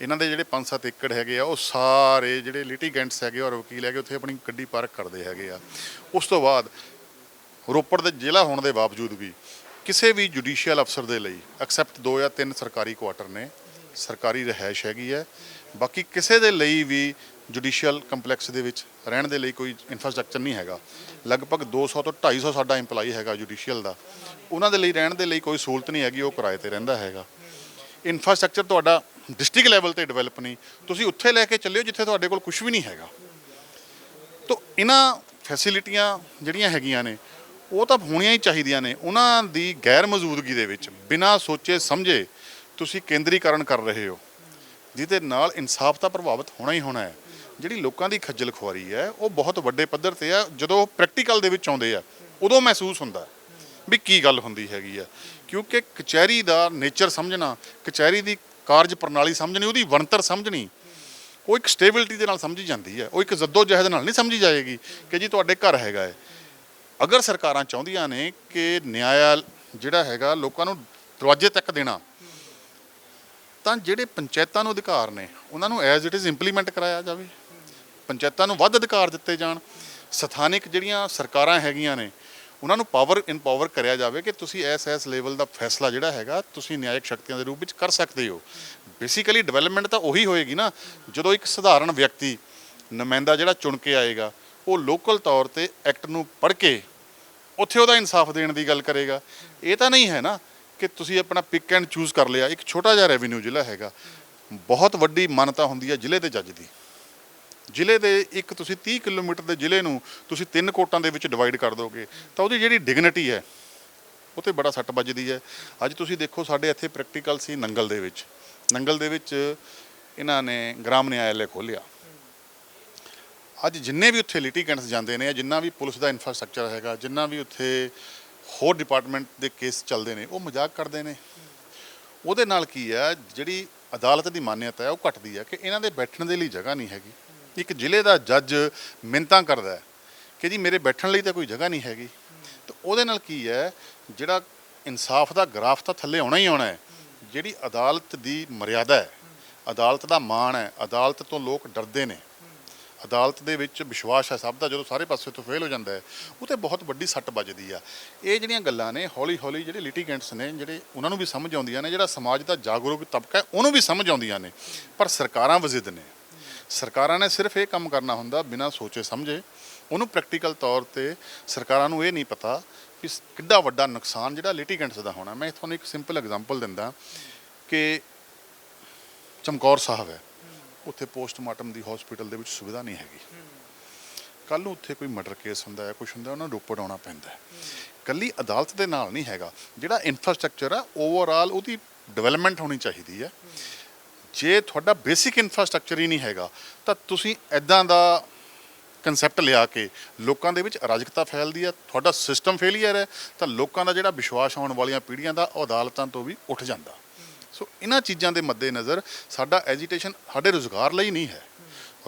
ਇਹਨਾਂ ਦੇ ਜਿਹੜੇ 5-7 ਏਕੜ ਹੈਗੇ ਆ, ਉਹ ਸਾਰੇ ਜਿਹੜੇ ਲਿਟੀਗੈਂਟਸ ਹੈਗੇ ਔਰ ਵਕੀਲ ਹੈਗੇ, ਉੱਥੇ ਆਪਣੀ ਗੱਡੀ ਪਾਰਕ ਕਰਦੇ ਹੈਗੇ ਆ। ਉਸ ਤੋਂ ਬਾਅਦ ਰੋਪੜ ਦੇ ਜ਼ਿਲ੍ਹਾ ਹੋਣ ਦੇ ਬਾਵਜੂਦ ਵੀ ਕਿਸੇ ਵੀ ਜੁਡੀਸ਼ੀਅਲ ਅਫਸਰ ਦੇ ਲਈ ਐਕਸੈਪਟ ਦੋ ਜਾਂ ਤਿੰਨ ਸਰਕਾਰੀ ਕੁਆਟਰ ਨੇ। ਸਰਕਾਰੀ ਰਿਹਾਇਸ਼ ਹੈਗੀ ਹੈ। ਬਾਕੀ ਕਿਸੇ ਦੇ ਲਈ ਵੀ ਜੁਡੀਸ਼ੀਅਲ ਕੰਪਲੈਕਸ ਦੇ ਵਿੱਚ ਰਹਿਣ ਦੇ ਲਈ ਕੋਈ ਇਨਫਰਾਸਟ੍ਰਕਚਰ ਨਹੀਂ ਹੈਗਾ। ਲਗਭਗ 200 ਤੋਂ 250 ਸਾਡਾ EMPLOYE ਹੈਗਾ ਜੁਡੀਸ਼ੀਅਲ ਦਾ। ਉਹਨਾਂ ਦੇ ਲਈ ਰਹਿਣ ਦੇ ਲਈ ਕੋਈ ਸਹੂਲਤ ਨਹੀਂ ਹੈਗੀ, ਉਹ ਕਿਰਾਏ ਤੇ ਰਹਿੰਦਾ ਹੈਗਾ। ਇਨਫਰਾਸਟ੍ਰਕਚਰ ਤੁਹਾਡਾ ਡਿਸਟ੍ਰਿਕਟ ਲੈਵਲ ਤੇ ਡਿਵੈਲਪ ਨਹੀਂ। ਤੁਸੀਂ ਉੱਥੇ ਲੈ ਕੇ ਚੱਲਿਓ ਜਿੱਥੇ ਤੁਹਾਡੇ ਕੋਲ ਕੁਝ ਵੀ ਨਹੀਂ ਹੈਗਾ। ਤੋ ਇਹਨਾਂ ਫੈਸਿਲਿਟੀਆਂ ਜਿਹੜੀਆਂ ਹੈਗੀਆਂ ਨੇ, ਉਹ ਤਾਂ ਹੋਣੀਆਂ ਹੀ ਚਾਹੀਦੀਆਂ ਨੇ। ਉਹਨਾਂ ਦੀ ਗੈਰ ਮੌਜੂਦਗੀ ਦੇ ਵਿੱਚ ਬਿਨਾਂ ਸੋਚੇ ਸਮਝੇ ਤੁਸੀਂ ਕੇਂਦਰੀਕਰਨ ਕਰ ਰਹੇ ਹੋ, ਜਿਹਦੇ ਨਾਲ ਇਨਸਾਫ ਤਾਂ ਪ੍ਰਭਾਵਿਤ ਹੋਣਾ ਹੀ ਹੋਣਾ ਹੈ। ਜਿਹੜੀ ਲੋਕਾਂ ਦੀ ਖੱਜਲ ਖੁਆਰੀ ਹੈ, ਉਹ ਬਹੁਤ ਵੱਡੇ ਪੱਧਰ ਤੇ ਆ, ਜਦੋਂ ਪ੍ਰੈਕਟੀਕਲ ਦੇ ਵਿੱਚ ਆਉਂਦੇ ਆ, ਉਦੋਂ ਮਹਿਸੂਸ ਹੁੰਦਾ ਵੀ ਕੀ ਗੱਲ ਹੁੰਦੀ ਹੈਗੀ ਆ। ਕਿਉਂਕਿ ਕਚਹਿਰੀ ਦਾ ਨੇਚਰ ਸਮਝਣਾ, ਕਚਹਿਰੀ ਦੀ ਕਾਰਜ ਪ੍ਰਣਾਲੀ ਸਮਝਣੀ, ਉਹਦੀ ਬਣਤਰ ਸਮਝਣੀ, ਉਹ ਇੱਕ ਸਟੇਬਿਲਿਟੀ ਦੇ ਨਾਲ ਸਮਝੀ ਜਾਂਦੀ ਹੈ। ਉਹ ਇੱਕ ਜ਼ੱਦੋ ਜਹਿਦ ਨਾਲ ਨਹੀਂ ਸਮਝੀ ਜਾਏਗੀ ਕਿ ਜੀ ਤੁਹਾਡੇ ਘਰ ਹੈਗਾ ਹੈ। ਅਗਰ ਸਰਕਾਰਾਂ ਚਾਹੁੰਦੀਆਂ ਨੇ ਕਿ ਨਿਆਇ ਜਿਹੜਾ ਹੈਗਾ, ਲੋਕਾਂ ਨੂੰ ਦਰਵਾਜ਼ੇ ਤੱਕ ਦੇਣਾ ਤਾਂ ਜਿਹੜੇ ਪੰਚਾਇਤਾਂ ਨੂੰ ਅਧਿਕਾਰ ਨੇ, ਉਹਨਾਂ ਨੂੰ ਐਜ਼ ਇਟ ਇਜ਼ ਇੰਪਲੀਮੈਂਟ ਕਰਾਇਆ ਜਾਵੇ। ਪੰਚਾਇਤਾਂ ਨੂੰ ਵੱਧ ਅਧਿਕਾਰ ਦਿੱਤੇ ਜਾਣ। ਸਥਾਨਿਕ ਜਿਹੜੀਆਂ ਸਰਕਾਰਾਂ ਹੈਗੀਆਂ ਨੇ, ਉਹਨਾਂ ਨੂੰ ਪਾਵਰ ਇਨਪਾਵਰ ਕਰਿਆ ਜਾਵੇ ਕਿ ਤੁਸੀਂ ਐਸ ਐਸ ਲੈਵਲ ਦਾ ਫੈਸਲਾ ਜਿਹੜਾ ਹੈਗਾ, ਤੁਸੀਂ ਨਿਆਇਕ ਸ਼ਕਤੀਆਂ ਦੇ ਰੂਪ ਵਿੱਚ ਕਰ ਸਕਦੇ ਹੋ। ਬੇਸਿਕਲੀ ਡਿਵੈਲਪਮੈਂਟ ਤਾਂ ਉਹੀ ਹੋਏਗੀ ਨਾ, ਜਦੋਂ ਇੱਕ ਸਧਾਰਨ ਵਿਅਕਤੀ ਨੁਮਾਇੰਦਾ ਜਿਹੜਾ ਚੁਣ ਕੇ ਆਏਗਾ, ਉਹ ਲੋਕਲ ਤੌਰ ਤੇ ਐਕਟ ਨੂੰ ਪੜ੍ਹ ਕੇ ਉੱਥੇ ਉਹਦਾ ਇਨਸਾਫ ਦੇਣ ਦੀ ਗੱਲ ਕਰੇਗਾ। ਇਹ ਤਾਂ ਨਹੀਂ ਹੈ ਨਾ ਕਿ ਤੁਸੀਂ ਆਪਣਾ ਪਿਕ ਐਂਡ ਚੂਜ਼ ਕਰ ਲਿਆ। ਇੱਕ ਛੋਟਾ ਜਿਹਾ ਰੈਵਨਿਊ ਜ਼ਿਲ੍ਹਾ ਹੈਗਾ। ਬਹੁਤ ਵੱਡੀ ਮਾਨਤਾ ਹੁੰਦੀ ਹੈ ਜ਼ਿਲ੍ਹੇ ਦੇ ਜੱਜ ਦੀ। ਜ਼ਿਲ੍ਹੇ ਦੇ ਇੱਕ ਤੁਸੀਂ 30 ਕਿਲੋਮੀਟਰ ਦੇ ਜ਼ਿਲ੍ਹੇ ਨੂੰ ਤੁਸੀਂ ਤਿੰਨ ਕੋਟਾਂ ਦੇ ਵਿੱਚ ਡਿਵਾਈਡ ਕਰ ਦੋਗੇ, ਤਾਂ ਉਹਦੀ ਜਿਹੜੀ ਡਿਗਨਿਟੀ ਹੈ, ਉਹ ਤੇ ਬੜਾ ਸੱਟ ਵੱਜਦੀ ਹੈ। ਅੱਜ ਤੁਸੀਂ ਦੇਖੋ ਸਾਡੇ ਇੱਥੇ ਪ੍ਰੈਕਟੀਕਲ ਸੀ ਨੰਗਲ ਦੇ ਵਿੱਚ। ਨੰਗਲ ਦੇ ਵਿੱਚ ਇਹਨਾਂ ਨੇ ਗ੍ਰਾਮ ਨਿਆਇਆਲੇ ਖੋਲ੍ਹਿਆ। ਅੱਜ ਜਿੰਨੇ ਵੀ ਉੱਥੇ ਲਿਟੀਗੈਂਟਸ ਜਾਂਦੇ ਨੇ ਜਿੰਨਾ ਵੀ ਪੁਲਿਸ ਦਾ ਇਨਫਰਾਸਟ੍ਰਕਚਰ ਹੈਗਾ, ਜਿੰਨਾ ਵੀ ਉੱਥੇ ਹੋਰ ਡਿਪਾਰਟਮੈਂਟ ਦੇ ਕੇਸ ਚੱਲਦੇ ਨੇ, ਉਹ ਮਜ਼ਾਕ ਕਰਦੇ ਨੇ। ਉਹਦੇ ਨਾਲ ਕੀ ਹੈ, ਜਿਹੜੀ ਅਦਾਲਤ ਦੀ ਮਾਨਿਅਤਾ ਹੈ, ਉਹ ਘਟਦੀ ਹੈ ਕਿ ਇਹਨਾਂ ਦੇ ਬੈਠਣ ਦੇ ਲਈ ਜਗ੍ਹਾ ਨਹੀਂ ਹੈਗੀ। ਇੱਕ ਜ਼ਿਲ੍ਹੇ ਦਾ ਜੱਜ ਮਿੰਤਾਂ ਕਰਦਾ ਹੈ ਕਿ ਜੀ ਮੇਰੇ ਬੈਠਣ ਲਈ ਤਾਂ ਕੋਈ ਜਗ੍ਹਾ ਨਹੀਂ ਹੈਗੀ। ਤਾਂ ਉਹਦੇ ਨਾਲ ਕੀ ਹੈ, ਜਿਹੜਾ ਇਨਸਾਫ ਦਾ ਗ੍ਰਾਫ ਤਾਂ ਥੱਲੇ ਆਉਣਾ ਹੀ ਆਉਣਾ ਹੈ, ਜਿਹੜੀ ਅਦਾਲਤ ਦੀ ਮਰਿਆਦਾ ਹੈ, ਅਦਾਲਤ ਦਾ ਮਾਣ ਹੈ, ਅਦਾਲਤ ਤੋਂ ਲੋਕ ਡਰਦੇ ਨੇ। ਅਦਾਲਤ ਦੇ ਵਿੱਚ ਵਿਸ਼ਵਾਸ ਹੈ ਸਭ ਦਾ, ਜਦੋਂ ਸਾਰੇ ਪਾਸੇ ਤੋਂ ਫੇਲ ਹੋ ਜਾਂਦਾ ਹੈ ਉਹ ਤੇ ਬਹੁਤ ਵੱਡੀ ਸੱਟ ਵੱਜਦੀ ਆ। ਇਹ ਜਿਹੜੀਆਂ ਗੱਲਾਂ ਨੇ ਹੌਲੀ ਹੌਲੀ ਜਿਹੜੇ ਲਿਟੀਗੈਂਟਸ ਨੇ, ਜਿਹੜੇ ਉਹਨਾਂ ਨੂੰ ਵੀ ਸਮਝ ਆਉਂਦੀਆਂ ਨੇ, ਜਿਹੜਾ ਸਮਾਜ ਦਾ ਜਾਗਰੂਕ ਤਬਕਾ ਹੈ, ਉਹਨੂੰ ਵੀ ਸਮਝ ਆਉਂਦੀਆਂ ਨੇ। ਪਰ ਸਰਕਾਰਾਂ ਵਜ਼ਿਦ ਨੇ। ਸਰਕਾਰਾਂ ਨੇ ਸਿਰਫ ਇਹ ਕੰਮ ਕਰਨਾ ਹੁੰਦਾ, ਬਿਨਾਂ ਸੋਚੇ ਸਮਝੇ। ਉਹਨੂੰ ਪ੍ਰੈਕਟੀਕਲ ਤੌਰ ਤੇ ਸਰਕਾਰਾਂ ਨੂੰ ਇਹ ਨਹੀਂ ਪਤਾ ਕਿ ਕਿੱਡਾ ਵੱਡਾ ਨੁਕਸਾਨ ਜਿਹੜਾ ਲਿਟੀਗੈਂਟਸ ਦਾ ਹੋਣਾ। ਮੈਂ ਤੁਹਾਨੂੰ ਇੱਕ ਸਿੰਪਲ ਐਗਜ਼ਾਮਪਲ ਦਿੰਦਾ ਕਿ ਚਮਕੌਰ ਸਾਹਿਬ ਹੈ। ਉੱਥੇ ਪੋਸਟਮਾਰਟਮ ਦੀ ਹਸਪੀਟਲ ਦੇ ਵਿੱਚ ਸੁਵਿਧਾ ਨਹੀਂ ਹੈਗੀ। ਕੱਲ ਨੂੰ ਉੱਥੇ ਕੋਈ ਮਰਡਰ ਕੇਸ ਹੁੰਦਾ ਹੈ ਕੁਝ ਹੁੰਦਾ, ਉਹਨਾਂ ਨੂੰ ਰੋਪੜ ਆਉਣਾ ਪੈਂਦਾ ਹੈ। ਕੱਲੀ ਅਦਾਲਤ ਦੇ ਨਾਲ ਨਹੀਂ ਹੈਗਾ। ਜਿਹੜਾ ਇਨਫਰਾਸਟ੍ਰਕਚਰ ਆ ਓਵਰਆਲ ਉਹਦੀ ਡਿਵੈਲਪਮੈਂਟ ਹੋਣੀ ਚਾਹੀਦੀ ਹੈ। ਜੇ ਤੁਹਾਡਾ ਬੇਸਿਕ ਇਨਫਰਾਸਟ੍ਰਕਚਰ ਹੀ ਨਹੀਂ ਹੈਗਾ, ਤਾਂ ਤੁਸੀਂ ਐਦਾਂ ਦਾ ਕਨਸੈਪਟ ਲਿਆ ਕੇ ਲੋਕਾਂ ਦੇ ਵਿੱਚ ਅਰਾਜਕਤਾ ਫੈਲਦੀ ਹੈ, ਤੁਹਾਡਾ ਸਿਸਟਮ ਫੇਲੀਅਰ ਹੈ, ਤਾਂ ਲੋਕਾਂ ਦਾ ਜਿਹੜਾ ਵਿਸ਼ਵਾਸ ਆਉਣ ਵਾਲੀਆਂ ਪੀੜ੍ਹੀਆਂ ਦਾ ਉਹ ਅਦਾਲਤਾਂ ਤੋਂ ਵੀ ਉੱਠ ਜਾਂਦਾ। ਸੋ ਇਹਨਾਂ ਚੀਜ਼ਾਂ ਦੇ ਮੱਦੇ ਨਜ਼ਰ ਸਾਡਾ ਐਜੀਟੇਸ਼ਨ ਸਾਡੇ ਰੋਜ਼ਗਾਰ ਲਈ ਨਹੀਂ ਹੈ।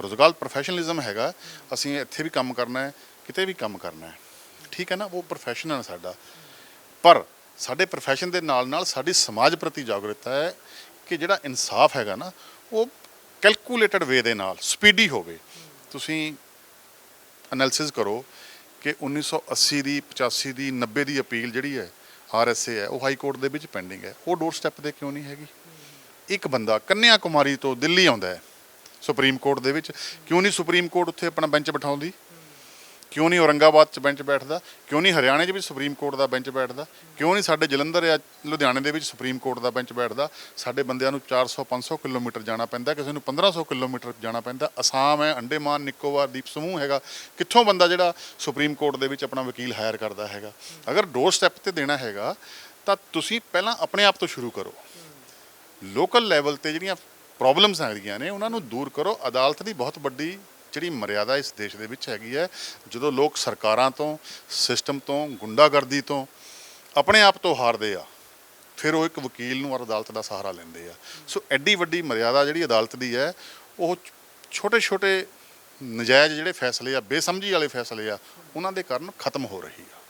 ਰੋਜ਼ਗਾਰ ਪ੍ਰੋਫੈਸ਼ਨਲਿਜ਼ਮ ਹੈਗਾ, ਅਸੀਂ ਇੱਥੇ ਵੀ ਕੰਮ ਕਰਨਾ ਹੈ, ਕਿਤੇ ਵੀ ਕੰਮ ਕਰਨਾ ਹੈ। ਠੀਕ ਹੈ ਨਾ, ਉਹ ਪ੍ਰੋਫੈਸ਼ਨਲ ਹੈ ਸਾਡਾ। ਪਰ ਸਾਡੇ ਪ੍ਰੋਫੈਸ਼ਨ ਦੇ ਨਾਲ ਨਾਲ ਸਾਡੀ ਸਮਾਜ ਪ੍ਰਤੀ ਜਾਗਰੂਕਤਾ ਹੈ ਕਿ ਜਿਹੜਾ ਇਨਸਾਫ ਹੈਗਾ ਨਾ, ਉਹ ਕੈਲਕੂਲੇਟਡ ਵੇ ਦੇ ਨਾਲ ਸਪੀਡੀ ਹੋਵੇ। ਤੁਸੀਂ ਐਨਾਲਿਸਿਸ ਕਰੋ ਕਿ 1980 ਦੀ 85 ਦੀ 90 ਦੀ ਅਪੀਲ ਜਿਹੜੀ ਹੈ ਆਰਐਸਏ ਹੈ, ਉਹ ਹਾਈ ਕੋਰਟ ਦੇ ਵਿੱਚ ਪੈਂਡਿੰਗ ਹੈ। ਉਹ ਡੋਰ ਸਟੈਪ ਤੇ ਕਿਉਂ ਨਹੀਂ ਹੈਗੀ? ਇੱਕ ਬੰਦਾ ਕੰਨਿਆ ਕੁਮਾਰੀ ਤੋਂ ਦਿੱਲੀ ਆਉਂਦਾ ਹੈ, ਸੁਪਰੀਮ ਕੋਰਟ ਦੇ ਵਿੱਚ। ਕਿਉਂ ਨਹੀਂ ਸੁਪਰੀਮ ਕੋਰਟ ਉੱਥੇ ਆਪਣਾ ਬੈਂਚ ਬਿਠਾਉਂਦੀ? ਕਿਉਂ ਨਹੀਂ ਔਰੰਗਾਬਾਦ 'ਚ ਬੈਂਚ ਬੈਠਦਾ? ਕਿਉਂ ਨਹੀਂ ਹਰਿਆਣੇ 'ਚ ਵੀ ਸੁਪਰੀਮ ਕੋਰਟ ਦਾ ਬੈਂਚ ਬੈਠਦਾ? ਕਿਉਂ ਨਹੀਂ ਸਾਡੇ ਜਲੰਧਰ ਜਾਂ ਲੁਧਿਆਣੇ ਦੇ ਵਿੱਚ ਸੁਪਰੀਮ ਕੋਰਟ ਦਾ ਬੈਂਚ ਬੈਠਦਾ? ਸਾਡੇ ਬੰਦਿਆਂ ਨੂੰ 400 500 ਕਿਲੋਮੀਟਰ ਜਾਣਾ ਪੈਂਦਾ, ਕਿਸੇ ਨੂੰ 1500 ਕਿਲੋਮੀਟਰ ਜਾਣਾ ਪੈਂਦਾ। ਅਸਾਮ ਹੈ, ਅੰਡੇਮਾਨ, ਨਿਕੋਬਾਰ, ਦੀਪ ਸਮੂਹ ਹੈਗਾ। ਕਿੱਥੋਂ ਬੰਦਾ ਜਿਹੜਾ ਸੁਪਰੀਮ ਕੋਰਟ ਦੇ ਵਿੱਚ ਆਪਣਾ ਵਕੀਲ ਹਾਇਰ ਕਰਦਾ ਹੈਗਾ? ਅਗਰ ਡੋਰ ਸਟੈਪ ਤੇ ਦੇਣਾ ਹੈਗਾ, ਤਾਂ ਤੁਸੀਂ ਪਹਿਲਾਂ ਆਪਣੇ ਆਪ ਤੋਂ ਸ਼ੁਰੂ ਕਰੋ। ਲੋਕਲ ਲੈਵਲ ਤੇ ਜਿਹੜੀਆਂ ਪ੍ਰੋਬਲਮਸ ਹੈਗੀਆਂ ਨੇ, ਉਹਨਾਂ ਨੂੰ ਦੂਰ ਕਰੋ। ਅਦਾਲਤ ਦੀ ਬਹੁਤ ਵੱਡੀ ਜਿਹੜੀ ਮਰਿਆਦਾ ਇਸ ਦੇਸ਼ ਦੇ ਵਿੱਚ ਹੈਗੀ ਹੈ, ਜਦੋਂ ਲੋਕ ਸਰਕਾਰਾਂ ਤੋਂ, ਸਿਸਟਮ ਤੋਂ, ਗੁੰਡਾਗਰਦੀ ਤੋਂ ਆਪਣੇ ਆਪ ਤੋਂ ਹਾਰਦੇ ਆ, ਫਿਰ ਉਹ ਇੱਕ ਵਕੀਲ ਨੂੰ ਔਰ ਅਦਾਲਤ ਦਾ ਸਹਾਰਾ ਲੈਂਦੇ ਆ। ਸੋ ਐਡੀ ਵੱਡੀ ਮਰਿਆਦਾ ਜਿਹੜੀ ਅਦਾਲਤ ਦੀ ਹੈ, ਉਹ ਛੋਟੇ ਛੋਟੇ ਨਜਾਇਜ਼ ਜਿਹੜੇ ਫੈਸਲੇ ਆ, ਬੇਸਮਝੀ ਵਾਲੇ ਫੈਸਲੇ ਆ, ਉਹਨਾਂ ਦੇ ਕਾਰਨ ਖਤਮ ਹੋ ਰਹੀ ਆ।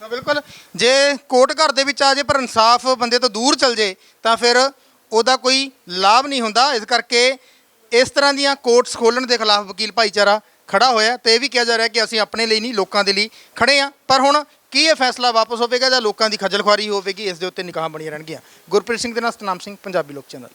ਤਾਂ ਬਿਲਕੁਲ। ਜੇ ਕੋਰਟ ਘਰ ਦੇ ਵਿੱਚ ਆ ਜੇ, ਪਰ ਇਨਸਾਫ ਬੰਦੇ ਤੋਂ ਦੂਰ ਚਲ ਜੇ, ਤਾਂ ਫਿਰ ਉਹਦਾ ਕੋਈ ਲਾਭ ਨਹੀਂ ਹੁੰਦਾ। ਇਸ ਕਰਕੇ ਇਸ ਤਰ੍ਹਾਂ ਦੀਆਂ ਕੋਰਟਸ ਖੋਲਣ ਦੇ ਖਿਲਾਫ ਵਕੀਲ ਭਾਈਚਾਰਾ ਖੜਾ ਹੋਇਆ ਤੇ ਇਹ ਵੀ ਕਿਹਾ ਜਾ ਰਿਹਾ ਕਿ ਅਸੀਂ ਆਪਣੇ ਲਈ ਨਹੀਂ, ਲੋਕਾਂ ਦੇ ਲਈ ਖੜੇ ਆ ਪਰ ਹੁਣ ਕੀ ਇਹ ਫੈਸਲਾ ਵਾਪਸ ਹੋਵੇਗਾ ਜਾਂ ਲੋਕਾਂ ਦੀ ਖੱਜਲ ਖੁਆਰੀ ਹੋਵੇਗੀ, ਇਸ ਦੇ ਉੱਤੇ ਨਿਕਾਹ ਬਣੀਆਂ ਰਹਿਣਗੀਆਂ। ਗੁਰਪ੍ਰੀਤ ਸਿੰਘ ਦੇ ਨਾਲ ਸਤਨਾਮ ਸਿੰਘ, ਪੰਜਾਬੀ ਲੋਕ ਚੈਨਲ।